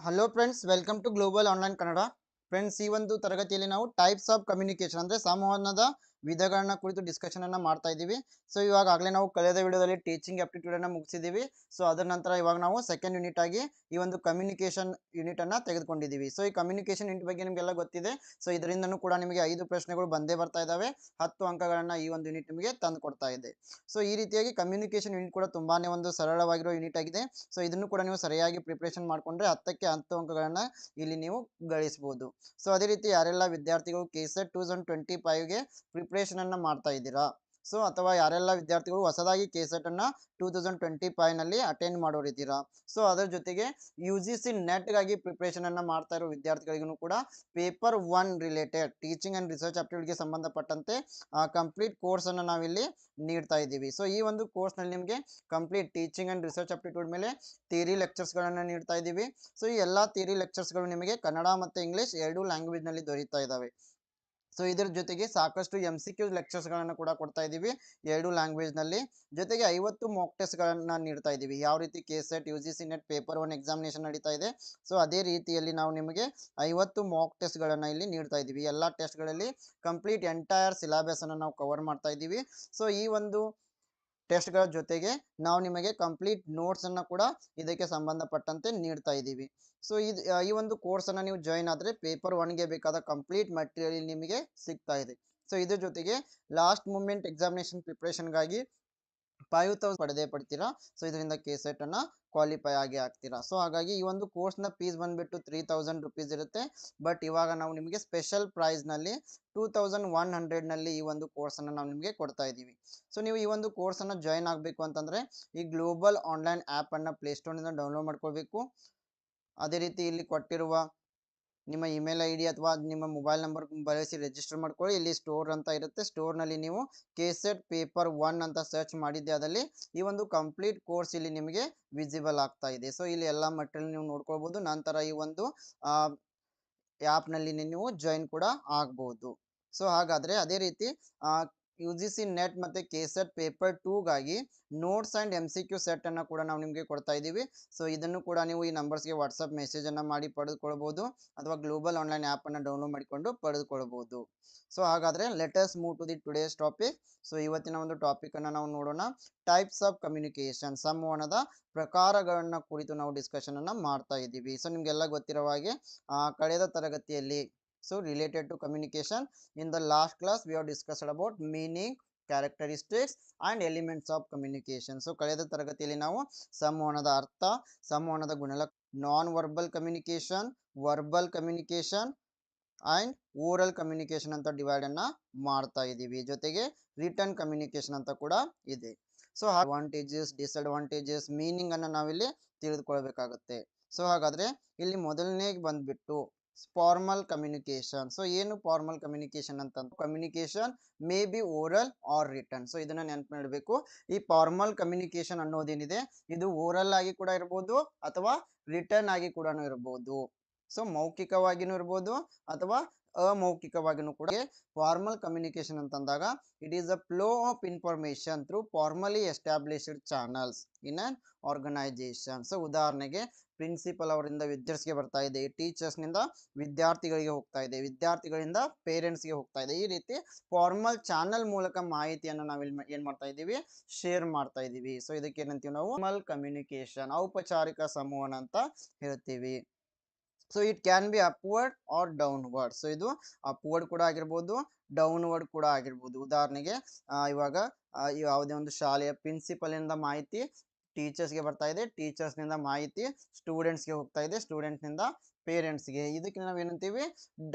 Hello friends welcome to global online Kannada friends ಈ ಒಂದು ತರಗತಿಯಲ್ಲಿ ನಾವು ಟೈಪ್ಸ್ ಆಫ್ ಕಮ್ಯುನಿಕೇಶನ್ ಅಂದರೆ ಸಂವಹನದ ವಿಧಗಳನ್ನ ಕುರಿತು ಡಿಸ್ಕಷನ್ ಅನ್ನ ಮಾಡ್ತಾ ಇದೀವಿ ಸೊ ಇವಾಗ ಆಗಲೇ ನಾವು ಕಳೆದ ವಿಡಿಯೋದಲ್ಲಿ ಟೀಚಿಂಗ್ ಆಪ್ಟಿಟ್ಯೂಡ್ ಅನ್ನ ಮುಗಿಸಿದ್ದೀವಿ. ಸೊ ಅದರ ನಂತರ ಇವಾಗ ನಾವು ಸೆಕೆಂಡ್ ಯೂನಿಟ್ ಆಗಿ ಈ ಒಂದು ಕಮ್ಯುನಿಕೇಶನ್ ಯೂನಿಟ್ ಅನ್ನ ತೆಗೆದುಕೊಂಡಿದ್ದೀವಿ. ಸೊ ಈ ಕಮ್ಯುನಿಕೇಶನ್ ಯೂನಿಟ್ ಬಗ್ಗೆ ನಿಮಗೆಲ್ಲ ಗೊತ್ತಿದೆ. ಸೊ ಇದರಿಂದನೂ ಕೂಡ ನಿಮಗೆ ಐದು ಪ್ರಶ್ನೆಗಳು ಬಂದೇ ಬರ್ತಾ ಇದಾವೆ ಹತ್ತು ಅಂಕಗಳನ್ನ ಈ ಒಂದು ಯೂನಿಟ್ ನಿಮಗೆ ತಂದು ಕೊಡ್ತಾ ಇದೆ. ಸೊ ಈ ರೀತಿಯಾಗಿ ಕಮ್ಯುನಿಕೇಶನ್ ಯೂನಿಟ್ ಕೂಡ ತುಂಬಾನೇ ಒಂದು ಸರಳವಾಗಿರೋ ಯೂನಿಟ್ ಆಗಿದೆ. ಸೊ ಇದನ್ನು ಕೂಡ ನೀವು ಸರಿಯಾಗಿ ಪ್ರಿಪ್ರೇಷನ್ ಮಾಡ್ಕೊಂಡ್ರೆ ಹತ್ತಕ್ಕೆ ಹತ್ತು ಅಂಕಗಳನ್ನ ಇಲ್ಲಿ ನೀವು ಗಳಿಸಬಹುದು. ಸೊ ಅದೇ ರೀತಿ ಯಾರೆಲ್ಲ ವಿದ್ಯಾರ್ಥಿಗಳು ಕೆ ಸೆಟ್ ಟೂ ಪ್ರಿಪ್ರೇಷನ್ ಅನ್ನ ಮಾಡ್ತಾ ಇದ್ದೀರಾ? ಸೊ, ಅಥವಾ ಯಾರೆಲ್ಲ ವಿದ್ಯಾರ್ಥಿಗಳು ಹೊಸದಾಗಿ ಕೆ ಸೆಟ್ ಅನ್ನ ಟೂ ತೌಸಂಡ್ ಟ್ವೆಂಟಿ ಫೈವ್ನಲ್ಲಿ ಅಟೆಂಡ್ ಮಾಡೋರಿದ್ದೀರಾ ಸೊ, ಅದರ ಜೊತೆಗೆ ಯು ಜಿ ಸಿ ನೆಟ್ಗಾಗಿ ಪ್ರಿಪ್ರೇಷನನ್ನು ಮಾಡ್ತಾ ಇರೋ ವಿದ್ಯಾರ್ಥಿಗಳಿಗೂ ಕೂಡ paper one related teaching and research ಆಪ್ಟಿಟ್ಯೂಡ್ಗೆ ಸಂಬಂಧಪಟ್ಟಂತೆ ಕಂಪ್ಲೀಟ್ ಕೋರ್ಸನ್ನು ನಾವಿಲ್ಲಿ ನೀಡ್ತಾ ಇದ್ದೀವಿ. ಸೊ, ಈ ಒಂದು ಕೋರ್ಸ್ನಲ್ಲಿ ನಿಮಗೆ complete teaching and research aptitude ಮೇಲೆ ಥಿಯರಿ ಲೆಕ್ಚರ್ಸ್ಗಳನ್ನು ನೀಡ್ತಾ ಇದ್ದೀವಿ. ಸೊ, ಈ ಎಲ್ಲ ಥಿಯರಿ ಲೆಕ್ಚರ್ಸ್ಗಳು ನಿಮಗೆ ಕನ್ನಡ ಮತ್ತು ಇಂಗ್ಲಿಷ್ ಎರಡೂ ಲ್ಯಾಂಗ್ವೇಜ್ನಲ್ಲಿ ದೊರೀತಾ ಇದ್ದಾವೆ. ಸೊ ಇದರ ಜೊತೆಗೆ ಸಾಕಷ್ಟು ಎಂ ಸಿ ಕ್ಯೂ ಲೆಕ್ಚರ್ಸ್ಗಳನ್ನು ಕೂಡ ಕೊಡ್ತಾ ಇದ್ದೀವಿ ಎರಡು ಲ್ಯಾಂಗ್ವೇಜ್ನಲ್ಲಿ ಜೊತೆಗೆ ಐವತ್ತು ಮಾಕ್ ಟೆಸ್ಟ್ಗಳನ್ನು ನೀಡ್ತಾ ಇದ್ದೀವಿ ಯಾವ ರೀತಿ K SET U G C NET paper one examination ನಡೀತಾ ಇದೆ. ಸೊ ಅದೇ ರೀತಿಯಲ್ಲಿ ನಾವು ನಿಮಗೆ ಐವತ್ತು ಮಾಕ್ ಟೆಸ್ಟ್ಗಳನ್ನು ಇಲ್ಲಿ ನೀಡ್ತಾ ಇದ್ದೀವಿ ಎಲ್ಲ ಟೆಸ್ಟ್ಗಳಲ್ಲಿ ಕಂಪ್ಲೀಟ್ ಎಂಟೈರ್ ಸಿಲಾಬಸನ್ನು ನಾವು ಕವರ್ ಮಾಡ್ತಾ ಇದ್ದೀವಿ ಸೊ ಈ ಒಂದು ಟೆಸ್ಟ್ಗಳ ಜೊತೆಗೆ ನಾವು ನಿಮಗೆ ಕಂಪ್ಲೀಟ್ ನೋಟ್ಸನ್ನು ಕೂಡ ಇದಕ್ಕೆ ಸಂಬಂಧಪಟ್ಟಂತೆ ನೀಡ್ತಾ ಇದ್ದೀವಿ. ಸೊ ಇದು ಈ ಒಂದು ಕೋರ್ಸನ್ನು ನೀವು ಜಾಯಿನ್ ಆದರೆ ಪೇಪರ್ ಒನ್ಗೆ ಬೇಕಾದ ಕಂಪ್ಲೀಟ್ ಮಟೀರಿಯಲ್ ನಿಮಗೆ ಸಿಗ್ತಾ ಇದೆ. ಸೊ ಇದ್ರ ಜೊತೆಗೆ ಲಾಸ್ಟ್ ಮೂಮೆಂಟ್ ಎಕ್ಸಾಮಿನೇಷನ್ ಪ್ರಿಪ್ರೇಷನ್ಗಾಗಿ ತೌಸಂಡ್ ಪಡೆದೇ ಪಡ್ತೀರಾ? ಸೊ ಇದರಿಂದ ಕೆ ಸೆಟ್ ಅನ್ನ ಕ್ವಾಲಿಫೈ ಆಗಿ ಆಗ್ತೀರಾ ಸೊ ಹಾಗಾಗಿ ಈ ಒಂದು ಕೋರ್ಸ್ನ ಫೀಸ್ ಬಂದ್ಬಿಟ್ಟು ತ್ರೀ ತೌಸಂಡ್ ರುಪೀಸ್ ಇರುತ್ತೆ. ಬಟ್ ಇವಾಗ ನಾವು ನಿಮಗೆ ಸ್ಪೆಷಲ್ ಪ್ರೈಸ್ನಲ್ಲಿ ಟೂ ತೌಸಂಡ್ ಒನ್ ಹಂಡ್ರೆಡ್ನಲ್ಲಿ ಈ ಒಂದು ಕೋರ್ಸನ್ನು ನಾವು ನಿಮಗೆ ಕೊಡ್ತಾ ಇದ್ದೀವಿ. ಸೊ ನೀವು ಈ ಒಂದು ಕೋರ್ಸನ್ನು ಜಾಯಿನ್ ಆಗಬೇಕು ಅಂತಂದರೆ ಈ ಗ್ಲೋಬಲ್ ಆನ್ಲೈನ್ ಆ್ಯಪನ್ನು ಪ್ಲೇಸ್ಟೋರ್ನಿಂದ ಡೌನ್ಲೋಡ್ ಮಾಡ್ಕೋಬೇಕು ಅದೇ ರೀತಿ ಇಲ್ಲಿ ಕೊಟ್ಟಿರುವ ನಿಮ್ಮ ಇಮೇಲ್ ಐ ಡಿ ಅಥವಾ ನಿಮ್ಮ ಮೊಬೈಲ್ ನಂಬರ್ ಬಳಸಿ ರಿಜಿಸ್ಟರ್ ಮಾಡ್ಕೊಳ್ಳಿ. ಇಲ್ಲಿ ಸ್ಟೋರ್ ಅಂತ ಇರುತ್ತೆ. ಸ್ಟೋರ್ನಲ್ಲಿ ನೀವು ಕೆಸೆಟ್ ಪೇಪರ್ ಒನ್ ಅಂತ ಸರ್ಚ್ ಮಾಡಿದ್ದೆ ಅದರಲ್ಲಿ ಈ ಒಂದು ಕಂಪ್ಲೀಟ್ ಕೋರ್ಸ್ ಇಲ್ಲಿ ನಿಮಗೆ ವಿಸಿಬಲ್ ಆಗ್ತಾ ಇದೆ. ಸೊ, ಇಲ್ಲಿ ಎಲ್ಲ ಮಟೀರಿಯಲ್ ನೀವು ನೋಡ್ಕೊಳ್ಬೋದು. ನಂತರ ಈ ಒಂದು ಆ್ಯಪ್ನಲ್ಲಿ ನೀವು ಜಾಯಿನ್ ಕೂಡ ಆಗ್ಬೋದು. ಸೊ, ಹಾಗಾದರೆ ಅದೇ ರೀತಿ ಯು ಜಿ ಸಿ ನೆಟ್ ಮತ್ತು K SET paper ಟೂಗಾಗಿ notes and M C Q ಸೆಟ್ಟನ್ನು ಕೂಡ ನಾವು ನಿಮಗೆ ಕೊಡ್ತಾ ಇದ್ದೀವಿ. ಸೊ ಇದನ್ನು ಕೂಡ ನೀವು ಈ ನಂಬರ್ಸ್ಗೆ ವಾಟ್ಸಪ್ ಮೆಸೇಜನ್ನು ಮಾಡಿ ಪಡೆದುಕೊಳ್ಬೋದು ಅಥವಾ ಗ್ಲೋಬಲ್ ಆನ್ಲೈನ್ ಆ್ಯಪನ್ನು ಡೌನ್ಲೋಡ್ ಮಾಡಿಕೊಂಡು ಪಡೆದುಕೊಳ್ಬೋದು. ಸೊ ಹಾಗಾದರೆ let's move to the today's topic so ಇವತ್ತಿನ ಒಂದು ಟಾಪಿಕನ್ನು ನಾವು ನೋಡೋಣ. ಟೈಪ್ಸ್ ಆಫ್ ಕಮ್ಯುನಿಕೇಷನ್ ಸಂವಹನದ ಪ್ರಕಾರಗಳನ್ನು ಕುರಿತು ನಾವು ಡಿಸ್ಕಷನನ್ನು ಮಾಡ್ತಾ ಇದ್ದೀವಿ. ಸೊ ನಿಮಗೆಲ್ಲ ಗೊತ್ತಿರೋ ಹಾಗೆ ಕಳೆದ ತರಗತಿಯಲ್ಲಿ so related to communication, in the last class, we have discussed about meaning characteristics and elements of communication so ಕಳೆದ ತರಗತಿಯಲ್ಲಿ ನಾವು ಸಂವಹನದ ಅರ್ಥ, ಸಂವಹನದ ಗುಣಲಕ್ಷ non verbal communication verbal communication and oral communication ಅಂತ ಡಿವೈಡ್ ಅನ್ನ ಮಾಡ್ತಾ ಇದ್ದೀವಿ ಜೊತೆಗೆ ರಿಟರ್ನ್ ಕಮ್ಯುನಿಕೇಷನ್ ಅಂತ ಕೂಡ ಇದೆ. ಸೊ ಅಡ್ವಾಂಟೇಜಸ್ ಡಿಸ್ಅಡ್ವಾಂಟೇಜಸ್ ಮೀನಿಂಗ್ ಅನ್ನ ನಾವಿಲ್ಲಿ ತಿಳಿದುಕೊಳ್ಬೇಕಾಗುತ್ತೆ. ಸೊ ಹಾಗಾದ್ರೆ ಇಲ್ಲಿ ಮೊದಲನೇ ಬಂದ್ಬಿಟ್ಟು ಫಾರ್ಮಲ್ ಕಮ್ಯುನಿಕೇಶನ್ ಸೊ ಏನು ಫಾರ್ಮಲ್ ಕಮ್ಯುನಿಕೇಶನ್ ಅಂತ communication may be oral or written so ಇದನ್ನ ನೆನಪು ಮಾಡಬೇಕು. ಈ ಫಾರ್ಮಲ್ ಕಮ್ಯುನಿಕೇಶನ್ ಅನ್ನೋದೇನಿದೆ? ಇದು ಓರಲ್ ಆಗಿ ಕೂಡ ಇರ್ಬೋದು ಅಥವಾ ರಿಟರ್ನ್ ಆಗಿ ಕೂಡ ಇರ್ಬೋದು. ಸೊ ಮೌಖಿಕವಾಗಿನೂ ಇರ್ಬೋದು ಅಥವಾ ಅಮೌಖಿಕವಾಗಿನೂ ಕೂಡ ಫಾರ್ಮಲ್ ಕಮ್ಯುನಿಕೇಶನ್ ಅಂತಂದಾಗ it is a flow of information through formally established channels in an organisation so ಉದಾಹರಣೆಗೆ ಪ್ರಿನ್ಸಿಪಲ್ ಅವರಿಂದ ವಿದ್ಯಾರ್ಥಿಗೆ ಬರ್ತಾ ಇದೆ ಟೀಚರ್ಸ್ನಿಂದ ವಿದ್ಯಾರ್ಥಿಗಳಿಗೆ ಹೋಗ್ತಾ ಇದೆ, ವಿದ್ಯಾರ್ಥಿಗಳಿಂದ ಪೇರೆಂಟ್ಸ್ಗೆ ಹೋಗ್ತಾ ಇದೆ. ಈ ರೀತಿ ಫಾರ್ಮಲ್ ಚಾನಲ್ ಮೂಲಕ ಮಾಹಿತಿಯನ್ನು ನಾವು ಏನು ಮಾಡ್ತಾ ಇದ್ದೀವಿ? ಶೇರ್ ಮಾಡ್ತಾ ಇದ್ದೀವಿ. ಸೊ ಇದಕ್ಕೆ ಏನಂತೀವಿ ನಾವು? ಫಾರ್ಮಲ್ ಕಮ್ಯುನಿಕೇಶನ್ ಔಪಚಾರಿಕ ಸಂವಹನ ಅಂತ ಹೇಳ್ತೀವಿ. So it can be upward or downward so ಇದು ಅಪ್ವರ್ಡ್ ಕೂಡ ಆಗಿರ್ಬೋದು ಡೌನ್ವರ್ಡ್ ಕೂಡ ಆಗಿರ್ಬೋದು. ಉದಾಹರಣೆಗೆ ಇವಾಗ ಯಾವುದೇ ಒಂದು ಶಾಲೆಯ ಪ್ರಿನ್ಸಿಪಲ್ ಇಂದ ಮಾಹಿತಿ ಟೀಚರ್ಸ್ಗೆ ಬರ್ತಾ ಇದೆ. ಟೀಚರ್ಸ್ನಿಂದ ಮಾಹಿತಿ ಸ್ಟೂಡೆಂಟ್ಸ್ಗೆ ಹೋಗ್ತಾ ಇದೆ. ಸ್ಟೂಡೆಂಟ್ನಿಂದ ಪೇರೆಂಟ್ಸ್ಗೆ ಇದಕ್ಕೆ ನಾವು ಏನಂತೀವಿ?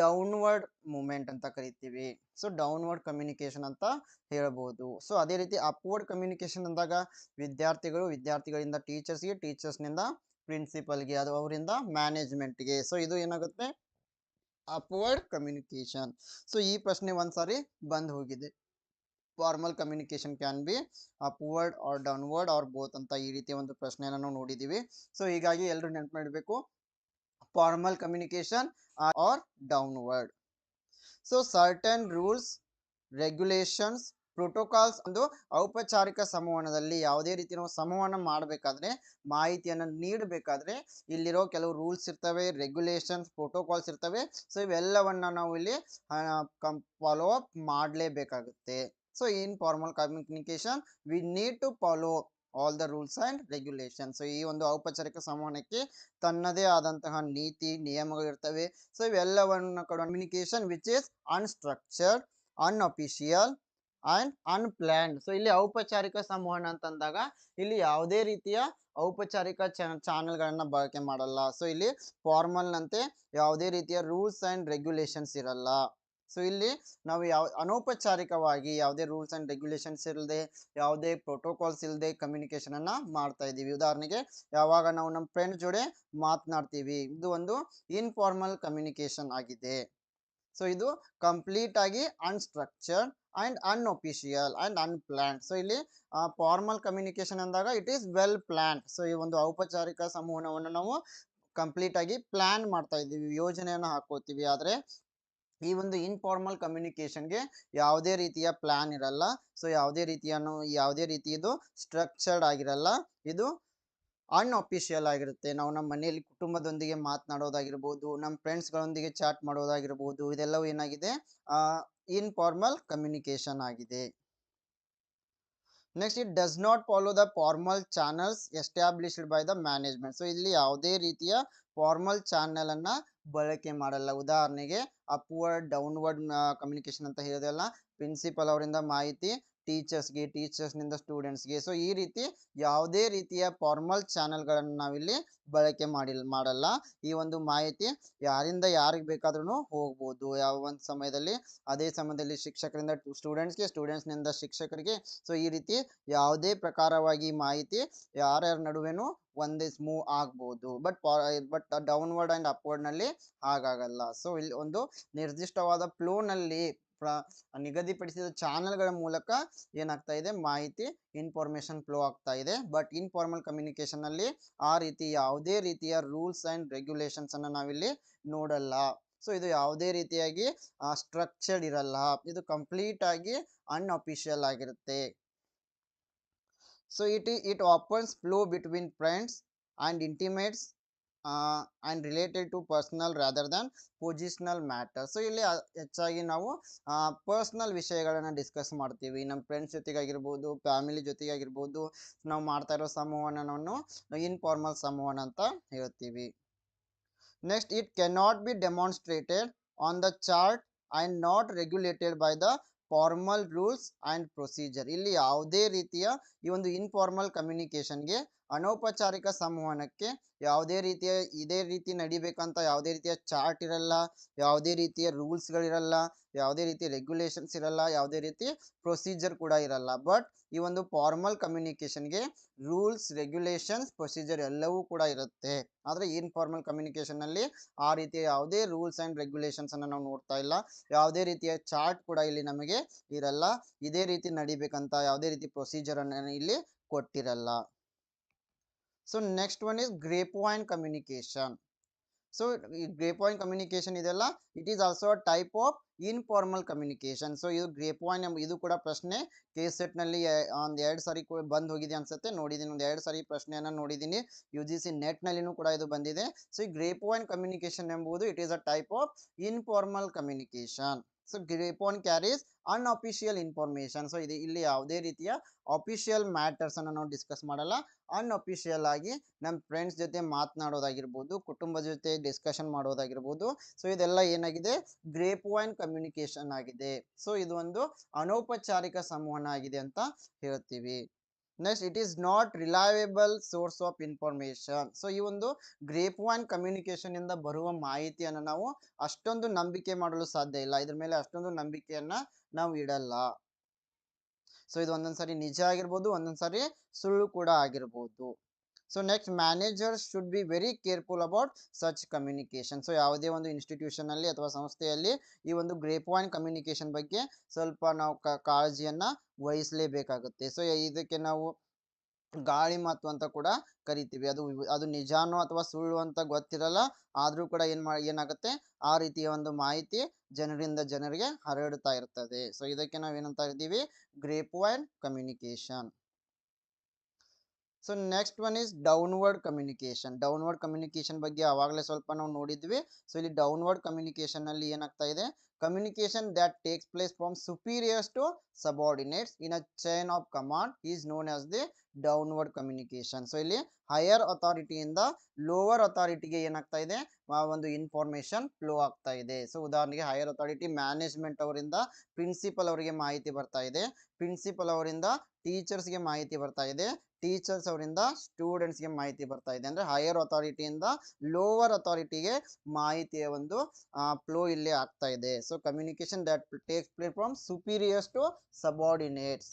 ಡೌನ್ವರ್ಡ್ ಮೂಮೆಂಟ್ ಅಂತ ಕರಿತೀವಿ. ಸೊ ಡೌನ್ವರ್ಡ್ ಕಮ್ಯುನಿಕೇಶನ್ ಅಂತ ಹೇಳ್ಬೋದು. ಸೊ ಅದೇ ರೀತಿ ಅಪ್ವರ್ಡ್ ಕಮ್ಯುನಿಕೇಶನ್ ಅಂದಾಗ ವಿದ್ಯಾರ್ಥಿಗಳು, ವಿದ್ಯಾರ್ಥಿಗಳಿಂದ ಟೀಚರ್ಸ್ಗೆ ಟೀಚರ್ಸ್ನಿಂದ ಪ್ರಿನ್ಸಿಪಲ್ಗೆ ಅದು ಅವರಿಂದ ಮ್ಯಾನೇಜ್ಮೆಂಟ್ಗೆ ಸೊ ಇದು ಏನಾಗುತ್ತೆ? ಅಪ್ವರ್ಡ್ ಕಮ್ಯುನಿಕೇಶನ್ ಸೊ ಈ ಪ್ರಶ್ನೆ ಒಂದ್ಸಾರಿ ಬಂದ್ ಹೋಗಿದೆ. Formal communication can be upward or downward or both ಅಂತ ಈ ರೀತಿಯ ಒಂದು ಪ್ರಶ್ನೆಯನ್ನು ನಾವು ನೋಡಿದ್ದೀವಿ ಸೊ ಹೀಗಾಗಿ ಎಲ್ಲರೂ ನೆನಪು ಮಾಡಬೇಕು. Formal communication or downward so certain rules regulations protocols ಒಂದು ಔಪಚಾರಿಕ ಸಂವಹನದಲ್ಲಿ ಯಾವುದೇ ರೀತಿ ನಾವು ಸಂವಹನ ಮಾಡಬೇಕಾದ್ರೆ ಮಾಹಿತಿಯನ್ನು ನೀಡಬೇಕಾದ್ರೆ ಇಲ್ಲಿರೋ ಕೆಲವು ರೂಲ್ಸ್ ಇರ್ತವೆ, ರೆಗ್ಯುಲೇಷನ್ಸ್, ಪ್ರೋಟೋಕಾಲ್ಸ್ ಇರ್ತವೆ. ಸೊ, ಇವೆಲ್ಲವನ್ನ ನಾವು ಇಲ್ಲಿ follow up ಮಾಡಲೇಬೇಕಾಗುತ್ತೆ. So, in formal communication we need to follow all the rules and regulation. So, ಈ ಒಂದು ಔಪಚಾರಿಕ ಸಂವಹನಕ್ಕೆ ತನ್ನದೇ ಆದಂತಹ ನೀತಿ, ನಿಯಮಗಳು ಇರ್ತವೆ. ಸೊ, ಇವೆಲ್ಲವನ್ನು communication which is unstructured unofficial and unplanned so, ಇಲ್ಲಿ ಔಪಚಾರಿಕ ಸಂವಹನ ಅಂತಂದಾಗ ಇಲ್ಲಿ ಯಾವುದೇ ರೀತಿಯ ಔಪಚಾರಿಕ ಚಾನಲ್ಗಳನ್ನ ಬಳಕೆ ಮಾಡಲ್ಲ. ಸೊ, ಇಲ್ಲಿ ಫಾರ್ಮಲ್ನಂತೆ ಯಾವುದೇ ರೀತಿಯ ರೂಲ್ಸ್ ಅಂಡ್ ರೆಗ್ಯುಲೇಷನ್ಸ್ ಇರಲ್ಲ. ಸೊ, ಇಲ್ಲಿ ನಾವು ಯಾವ, ಅನೌಪಚಾರಿಕವಾಗಿ ಯಾವುದೇ ರೂಲ್ಸ್ ಅಂಡ್ ರೆಗ್ಯುಲೇಷನ್ಸ್ ಇಲ್ಲದೆ ಯಾವುದೇ ಪ್ರೋಟೋಕಾಲ್ಸ್ ಇಲ್ಲದೆ ಕಮ್ಯುನಿಕೇಶನ್ ಅನ್ನ ಮಾಡ್ತಾ ಇದ್ದೀವಿ. ಉದಾಹರಣೆಗೆ, ಯಾವಾಗ ನಾವು ನಮ್ಮ ಫ್ರೆಂಡ್ಸ್ ಜೋಡೆ ಮಾತನಾಡ್ತೀವಿ. ಇದು ಒಂದು ಇನ್ಫಾರ್ಮಲ್ ಕಮ್ಯುನಿಕೇಷನ್ ಆಗಿದೆ. ಸೊ ಇದು ಕಂಪ್ಲೀಟ್ ಆಗಿ unstructured and unofficial and unplanned so ಇಲ್ಲಿ ಫಾರ್ಮಲ್ ಕಮ್ಯುನಿಕೇಶನ್ ಅಂದಾಗ it is well planned so ಈ ಒಂದು ಔಪಚಾರಿಕ ಸಂವಹನವನ್ನು ನಾವು ಕಂಪ್ಲೀಟ್ ಆಗಿ ಪ್ಲ್ಯಾನ್ ಮಾಡ್ತಾ ಇದ್ದೀವಿ, ಯೋಜನೆಯನ್ನು ಹಾಕೋತೀವಿ. ಆದರೆ, ಈ ಒಂದು ಇನ್ಫಾರ್ಮಲ್ ಕಮ್ಯುನಿಕೇಶನ್ಗೆ ಯಾವುದೇ ರೀತಿಯ ಪ್ಲ್ಯಾನ್ ಇರಲ್ಲ. ಸೊ ಯಾವುದೇ ರೀತಿಯನ್ನು, ಯಾವುದೇ ರೀತಿ ಇದು ಸ್ಟ್ರಕ್ಚರ್ಡ್ ಆಗಿರಲ್ಲ. ಇದು ಅನ್ಅಫಿಷಿಯಲ್ ಆಗಿರುತ್ತೆ. ನಾವು ನಮ್ಮ ಮನೆಯಲ್ಲಿ ಕುಟುಂಬದೊಂದಿಗೆ ಮಾತನಾಡೋದಾಗಿರ್ಬೋದು, ನಮ್ಮ ಫ್ರೆಂಡ್ಸ್ಗಳೊಂದಿಗೆ ಚಾಟ್ ಮಾಡೋದಾಗಿರ್ಬೋದು, ಇದೆಲ್ಲವೂ ಏನಾಗಿದೆ? ಇನ್ಫಾರ್ಮಲ್ ಕಮ್ಯುನಿಕೇಶನ್ ಆಗಿದೆ. Next it does not follow the formal channels established by the management so ಇಲ್ಲಿ ಯಾವುದೇ ರೀತಿಯ ಫಾರ್ಮಲ್ ಚಾನಲ್ ಅನ್ನ ಬಳಕೆ ಮಾಡಲ್ಲ. ಉದಾಹರಣೆಗೆ ಅಪ್ವರ್ಡ್ ಡೌನ್ವರ್ಡ್ ಕಮ್ಯುನಿಕೇಶನ್ ಅಂತ ಹೇಳಿದೆಲ್ಲ ಪ್ರಿನ್ಸಿಪಲ್ ಅವರಿಂದ ಮಾಹಿತಿ ಟೀಚರ್ಸ್ಗೆ ಟೀಚರ್ಸ್ನಿಂದ ಸ್ಟೂಡೆಂಟ್ಸ್ಗೆ ಸೊ ಈ ರೀತಿ ಯಾವುದೇ ರೀತಿಯ ಫಾರ್ಮಲ್ ಚಾನಲ್ಗಳನ್ನು ನಾವಿಲ್ಲಿ ಬಳಕೆ ಮಾಡಿಲ್, ಮಾಡಲ್ಲ. ಈ ಒಂದು ಮಾಹಿತಿ ಯಾರಿಂದ ಯಾರಿಗೆ ಬೇಕಾದ್ರೂ ಹೋಗ್ಬೋದು. ಯಾವ ಒಂದು ಸಮಯದಲ್ಲಿ, ಅದೇ ಸಮಯದಲ್ಲಿ ಶಿಕ್ಷಕರಿಂದ ಸ್ಟೂಡೆಂಟ್ಸ್ಗೆ ಸ್ಟೂಡೆಂಟ್ಸ್ನಿಂದ ಶಿಕ್ಷಕರಿಗೆ. ಸೊ ಈ ರೀತಿ ಯಾವುದೇ ಪ್ರಕಾರವಾಗಿ ಮಾಹಿತಿ ಯಾರ್ಯಾರ ನಡುವೆನೂ ಒಂದೇ ಮೂವ್ ಆಗ್ಬೋದು. ಬಟ್ ಬಟ್ ಡೌನ್ವರ್ಡ್ ಆ್ಯಂಡ್ ಅಪ್ವರ್ಡ್ನಲ್ಲಿ ಹಾಗಾಗಲ್ಲ. ಸೊ ಇಲ್ಲಿ ಒಂದು ನಿರ್ದಿಷ್ಟವಾದ ಫ್ಲೋನಲ್ಲಿ ಪ್ರ, ನಿಗದಿಪಡಿಸಿದ ಚಾನಲ್ಗಳ ಮೂಲಕ ಏನಾಗ್ತಾ ಇದೆ, ಮಾಹಿತಿ ಇನ್ಫಾರ್ಮೇಶನ್ ಫ್ಲೋ ಆಗ್ತಾ ಇದೆ. ಬಟ್ ಇನ್ಫಾರ್ಮಲ್ ಕಮ್ಯುನಿಕೇಶನಲ್ಲಿ ಆ ರೀತಿ ಯಾವುದೇ ರೀತಿಯ ರೂಲ್ಸ್ ಅಂಡ್ ರೆಗ್ಯುಲೇಷನ್ಸ್ ಅನ್ನು ನಾವಿಲ್ಲಿ ನೋಡಲ್ಲ. ಸೊ ಇದು ಯಾವುದೇ ರೀತಿಯಾಗಿ ಸ್ಟ್ರಕ್ಚರ್ಡ್ ಇರಲ್ಲ. ಇದು ಕಂಪ್ಲೀಟ್ ಆಗಿ ಅನ್ಅಫಿಷಿಯಲ್ ಆಗಿರುತ್ತೆ. So it it happens flow between friends and intimates and related to personal rather than positional matter so ಇಲ್ಲಿ ಹೆಚ್ಚಾಗಿ ನಾವು ಪರ್ಸ್ನಲ್ ವಿಷಯಗಳನ್ನು ಡಿಸ್ಕಸ್ ಮಾಡ್ತೀವಿ. ನಮ್ಮ ಫ್ರೆಂಡ್ಸ್ ಜೊತೆಗಾಗಿರ್ಬೋದು ಫ್ಯಾಮಿಲಿ ಜೊತೆಗಾಗಿರ್ಬೋದು, ನಾವು ಮಾಡ್ತಾ ಇರೋ ಸಂವಹನವನ್ನು ಇನ್ಫಾರ್ಮಲ್ ಸಂವಹನ ಅಂತ ಹೇಳ್ತೀವಿ. Next it cannot be demonstrated on the chart and not regulated by the formal rules and procedure ಇಲ್ಲಿ ಯಾವುದೇ ರೀತಿಯ ಈ ಒಂದು ಇನ್ಫಾರ್ಮಲ್ ಕಮ್ಯುನಿಕೇಷನ್ಗೆ ಅನೌಪಚಾರಿಕ ಸಂವಹನಕ್ಕೆ ಯಾವುದೇ ರೀತಿಯ, ಇದೇ ರೀತಿ ನಡಿಬೇಕಂತ ಯಾವುದೇ ರೀತಿಯ ಚಾರ್ಟ್ ಇರಲ್ಲ, ಯಾವುದೇ ರೀತಿಯ ರೂಲ್ಸ್ಗಳಿರಲ್ಲ, ಯಾವುದೇ ರೀತಿ ರೆಗ್ಯುಲೇಷನ್ಸ್ ಇರಲ್ಲ, ಯಾವುದೇ ರೀತಿ ಪ್ರೊಸೀಜರ್ ಕೂಡ ಇರಲ್ಲ. ಬಟ್ ಈ ಒಂದು ಫಾರ್ಮಲ್ ಕಮ್ಯುನಿಕೇಷನ್ಗೆ ರೂಲ್ಸ್, ರೆಗ್ಯುಲೇಷನ್ಸ್, ಪ್ರೊಸೀಜರ್ ಎಲ್ಲವೂ ಕೂಡ ಇರುತ್ತೆ. ಆದರೆ ಇನ್ಫಾರ್ಮಲ್ ಕಮ್ಯುನಿಕೇಷನ್ನಲ್ಲಿ ಆ ರೀತಿಯ ಯಾವುದೇ ರೂಲ್ಸ್ ಆ್ಯಂಡ್ ರೆಗ್ಯುಲೇಷನ್ಸ್ ಅನ್ನು ನಾವು ನೋಡ್ತಾ ಇಲ್ಲ. ಯಾವುದೇ ರೀತಿಯ ಚಾರ್ಟ್ ಕೂಡ ಇಲ್ಲಿ ನಮಗೆ ಇರಲ್ಲ. ಇದೇ ರೀತಿ ನಡಿಬೇಕಂತ ಯಾವುದೇ ರೀತಿ ಪ್ರೊಸೀಜರನ್ನು ಇಲ್ಲಿ ಕೊಟ್ಟಿರಲ್ಲ. So next one is grey point communication so grey point communication ಇದೆಲ್ಲ it is also a type of informal communication so ಇದು ಗ್ರೇ ಪಾಯಿಂಟ್ ಎಂಬ, ಇದು ಕೂಡ ಪ್ರಶ್ನೆ. ಕೆ ಸೆಟ್ನಲ್ಲಿ ಒಂದು ಎರಡು ಸಾರಿ ಬಂದು ಹೋಗಿದೆ ಅನ್ಸುತ್ತೆ. ನೋಡಿದ್ದೀನಿ ಒಂದು ಎರಡು ಸಾರಿ ಪ್ರಶ್ನೆಯನ್ನು ನೋಡಿದ್ದೀನಿ ಯು ಜಿ ಸಿ ನೆಟ್ನಲ್ಲಿನೂ ಕೂಡ ಇದು ಬಂದಿದೆ. ಸೊ ಈ ಗ್ರೇ ಪಾಯಿಂಟ್ ಕಮ್ಯುನಿಕೇಶನ್ ಎಂಬುದು it is a type of informal communication so grapevine carries unofficial information so ಇದು ಇಲ್ಲಿ ಯಾವುದೇ ರೀತಿಯ ಅಫಿಷಿಯಲ್ ಮ್ಯಾಟರ್ಸ್ ಅನ್ನು ನಾವು ಡಿಸ್ಕಸ್ ಮಾಡಲ್ಲ. ಅನ್ಅಫಿಷಿಯಲ್ ಆಗಿ ನಮ್ಮ ಫ್ರೆಂಡ್ಸ್ ಜೊತೆ ಮಾತನಾಡೋದಾಗಿರ್ಬೋದು, ಕುಟುಂಬದ ಜೊತೆ ಡಿಸ್ಕಷನ್ ಮಾಡೋದಾಗಿರ್ಬೋದು. ಸೊ ಇದೆಲ್ಲ ಏನಾಗಿದೆ? ಗ್ರೇಪ್ ವೈನ್ ಕಮ್ಯುನಿಕೇಶನ್ ಆಗಿದೆ. ಸೊ ಇದು ಒಂದು ಅನೌಪಚಾರಿಕ ಸಂವಹನ ಆಗಿದೆ ಅಂತ ಹೇಳ್ತೀವಿ. Next it is not reliable source of information so ಈ ಒಂದು ಗ್ರೇಪ್ ಪಾಯಿಂಟ್ ಕಮ್ಯುನಿಕೇಶನ್ ಇಂದ ಬರುವ ಮಾಹಿತಿಯನ್ನು ನಾವು ಅಷ್ಟೊಂದು ನಂಬಿಕೆ ಮಾಡಲು ಸಾಧ್ಯ ಇಲ್ಲ. ಇದ್ರ ಮೇಲೆ ಅಷ್ಟೊಂದು ನಂಬಿಕೆಯನ್ನ ನಾವು ಇಡಲ್ಲ. ಸೊ ಇದು ಒಂದೊಂದ್ಸರಿ ನಿಜ ಆಗಿರ್ಬೋದು, ಒಂದೊಂದ್ಸರಿ ಸುಳ್ಳು ಕೂಡ ಆಗಿರ್ಬೋದು. So next managers should be very careful about such communication so ಯಾವುದೇ ಒಂದು ಇನ್ಸ್ಟಿಟ್ಯೂಷನ್ ಅಲ್ಲಿ ಅಥವಾ ಸಂಸ್ಥೆಯಲ್ಲಿ ಈ ಒಂದು ಗ್ರೇಪ್ ಪಾಯಿಂಟ್ ಕಮ್ಯುನಿಕೇಶನ್ ಬಗ್ಗೆ ಸ್ವಲ್ಪ ನಾವು ಕಾಳಜಿಯನ್ನ ವಹಿಸಲೇಬೇಕಾಗುತ್ತೆ. ಸೊ ಇದಕ್ಕೆ ನಾವು ಗಾಳಿ ಮಾತು ಅಂತ ಕೂಡ ಕರಿತೀವಿ. ಅದು ಅದು ನಿಜಾನೋ ಅಥವಾ ಸುಳ್ಳು ಅಂತ ಗೊತ್ತಿರಲ್ಲ, ಆದರೂ ಕೂಡ ಏನ್ ಏನಾಗುತ್ತೆ? ಆ ರೀತಿಯ ಒಂದು ಮಾಹಿತಿ ಜನರಿಂದ ಜನರಿಗೆ ಹರಡ್ತಾ ಇರ್ತದೆ. ಸೊ ಇದಕ್ಕೆ ನಾವು ಏನಂತ ಇದ್ದೀವಿ? Grapevine communication so next one is downward communication downward communication ಬಗ್ಗೆ ಆವಾಗಲೇ ಸ್ವಲ್ಪ ನಾವು ನೋಡಿದ್ವಿ. ಸೊ ಇಲ್ಲಿ ಡೌನ್ವರ್ಡ್ ಕಮ್ಯುನಿಕೇಶನ್ ಅಲ್ಲಿ ಏನಾಗ್ತಾ ಇದೆ? Communication that takes place from superiors to subordinates in a chain of command is known as the downward communication so ಇಲ್ಲಿ ಹೈಯರ್ ಅಥಾರಿಟಿಯಿಂದ ಲೋವರ್ ಅಥಾರಿಟಿಗೆ ಏನಾಗ್ತಾ ಇದೆ? ಆ ಒಂದು ಇನ್ಫಾರ್ಮೇಶನ್ ಫ್ಲೋ ಆಗ್ತಾ ಇದೆ. ಸೊ ಉದಾಹರಣೆಗೆ ಹೈಯರ್ ಅಥಾರಿಟಿ ಮ್ಯಾನೇಜ್ಮೆಂಟ್ ಅವರಿಂದ ಪ್ರಿನ್ಸಿಪಲ್ ಅವರಿಗೆ ಮಾಹಿತಿ ಬರ್ತಾ ಇದೆ. ಪ್ರಿನ್ಸಿಪಲ್ ಅವರಿಂದ ಟೀಚರ್ಸ್ಗೆ ಮಾಹಿತಿ ಬರ್ತಾ ಇದೆ. ಟೀಚರ್ಸ್ ಅವರಿಂದ ಸ್ಟೂಡೆಂಟ್ಸ್ಗೆ ಮಾಹಿತಿ ಬರ್ತಾ ಇದೆ. ಅಂದ್ರೆ ಹೈಯರ್ ಅಥಾರಿಟಿಯಿಂದ ಲೋವರ್ ಅಥಾರಿಟಿಗೆ ಮಾಹಿತಿಯ ಒಂದು ಫ್ಲೋ ಇಲ್ಲಿ ಆಗ್ತಾ ಇದೆ. So communication that takes place from superiors to subordinates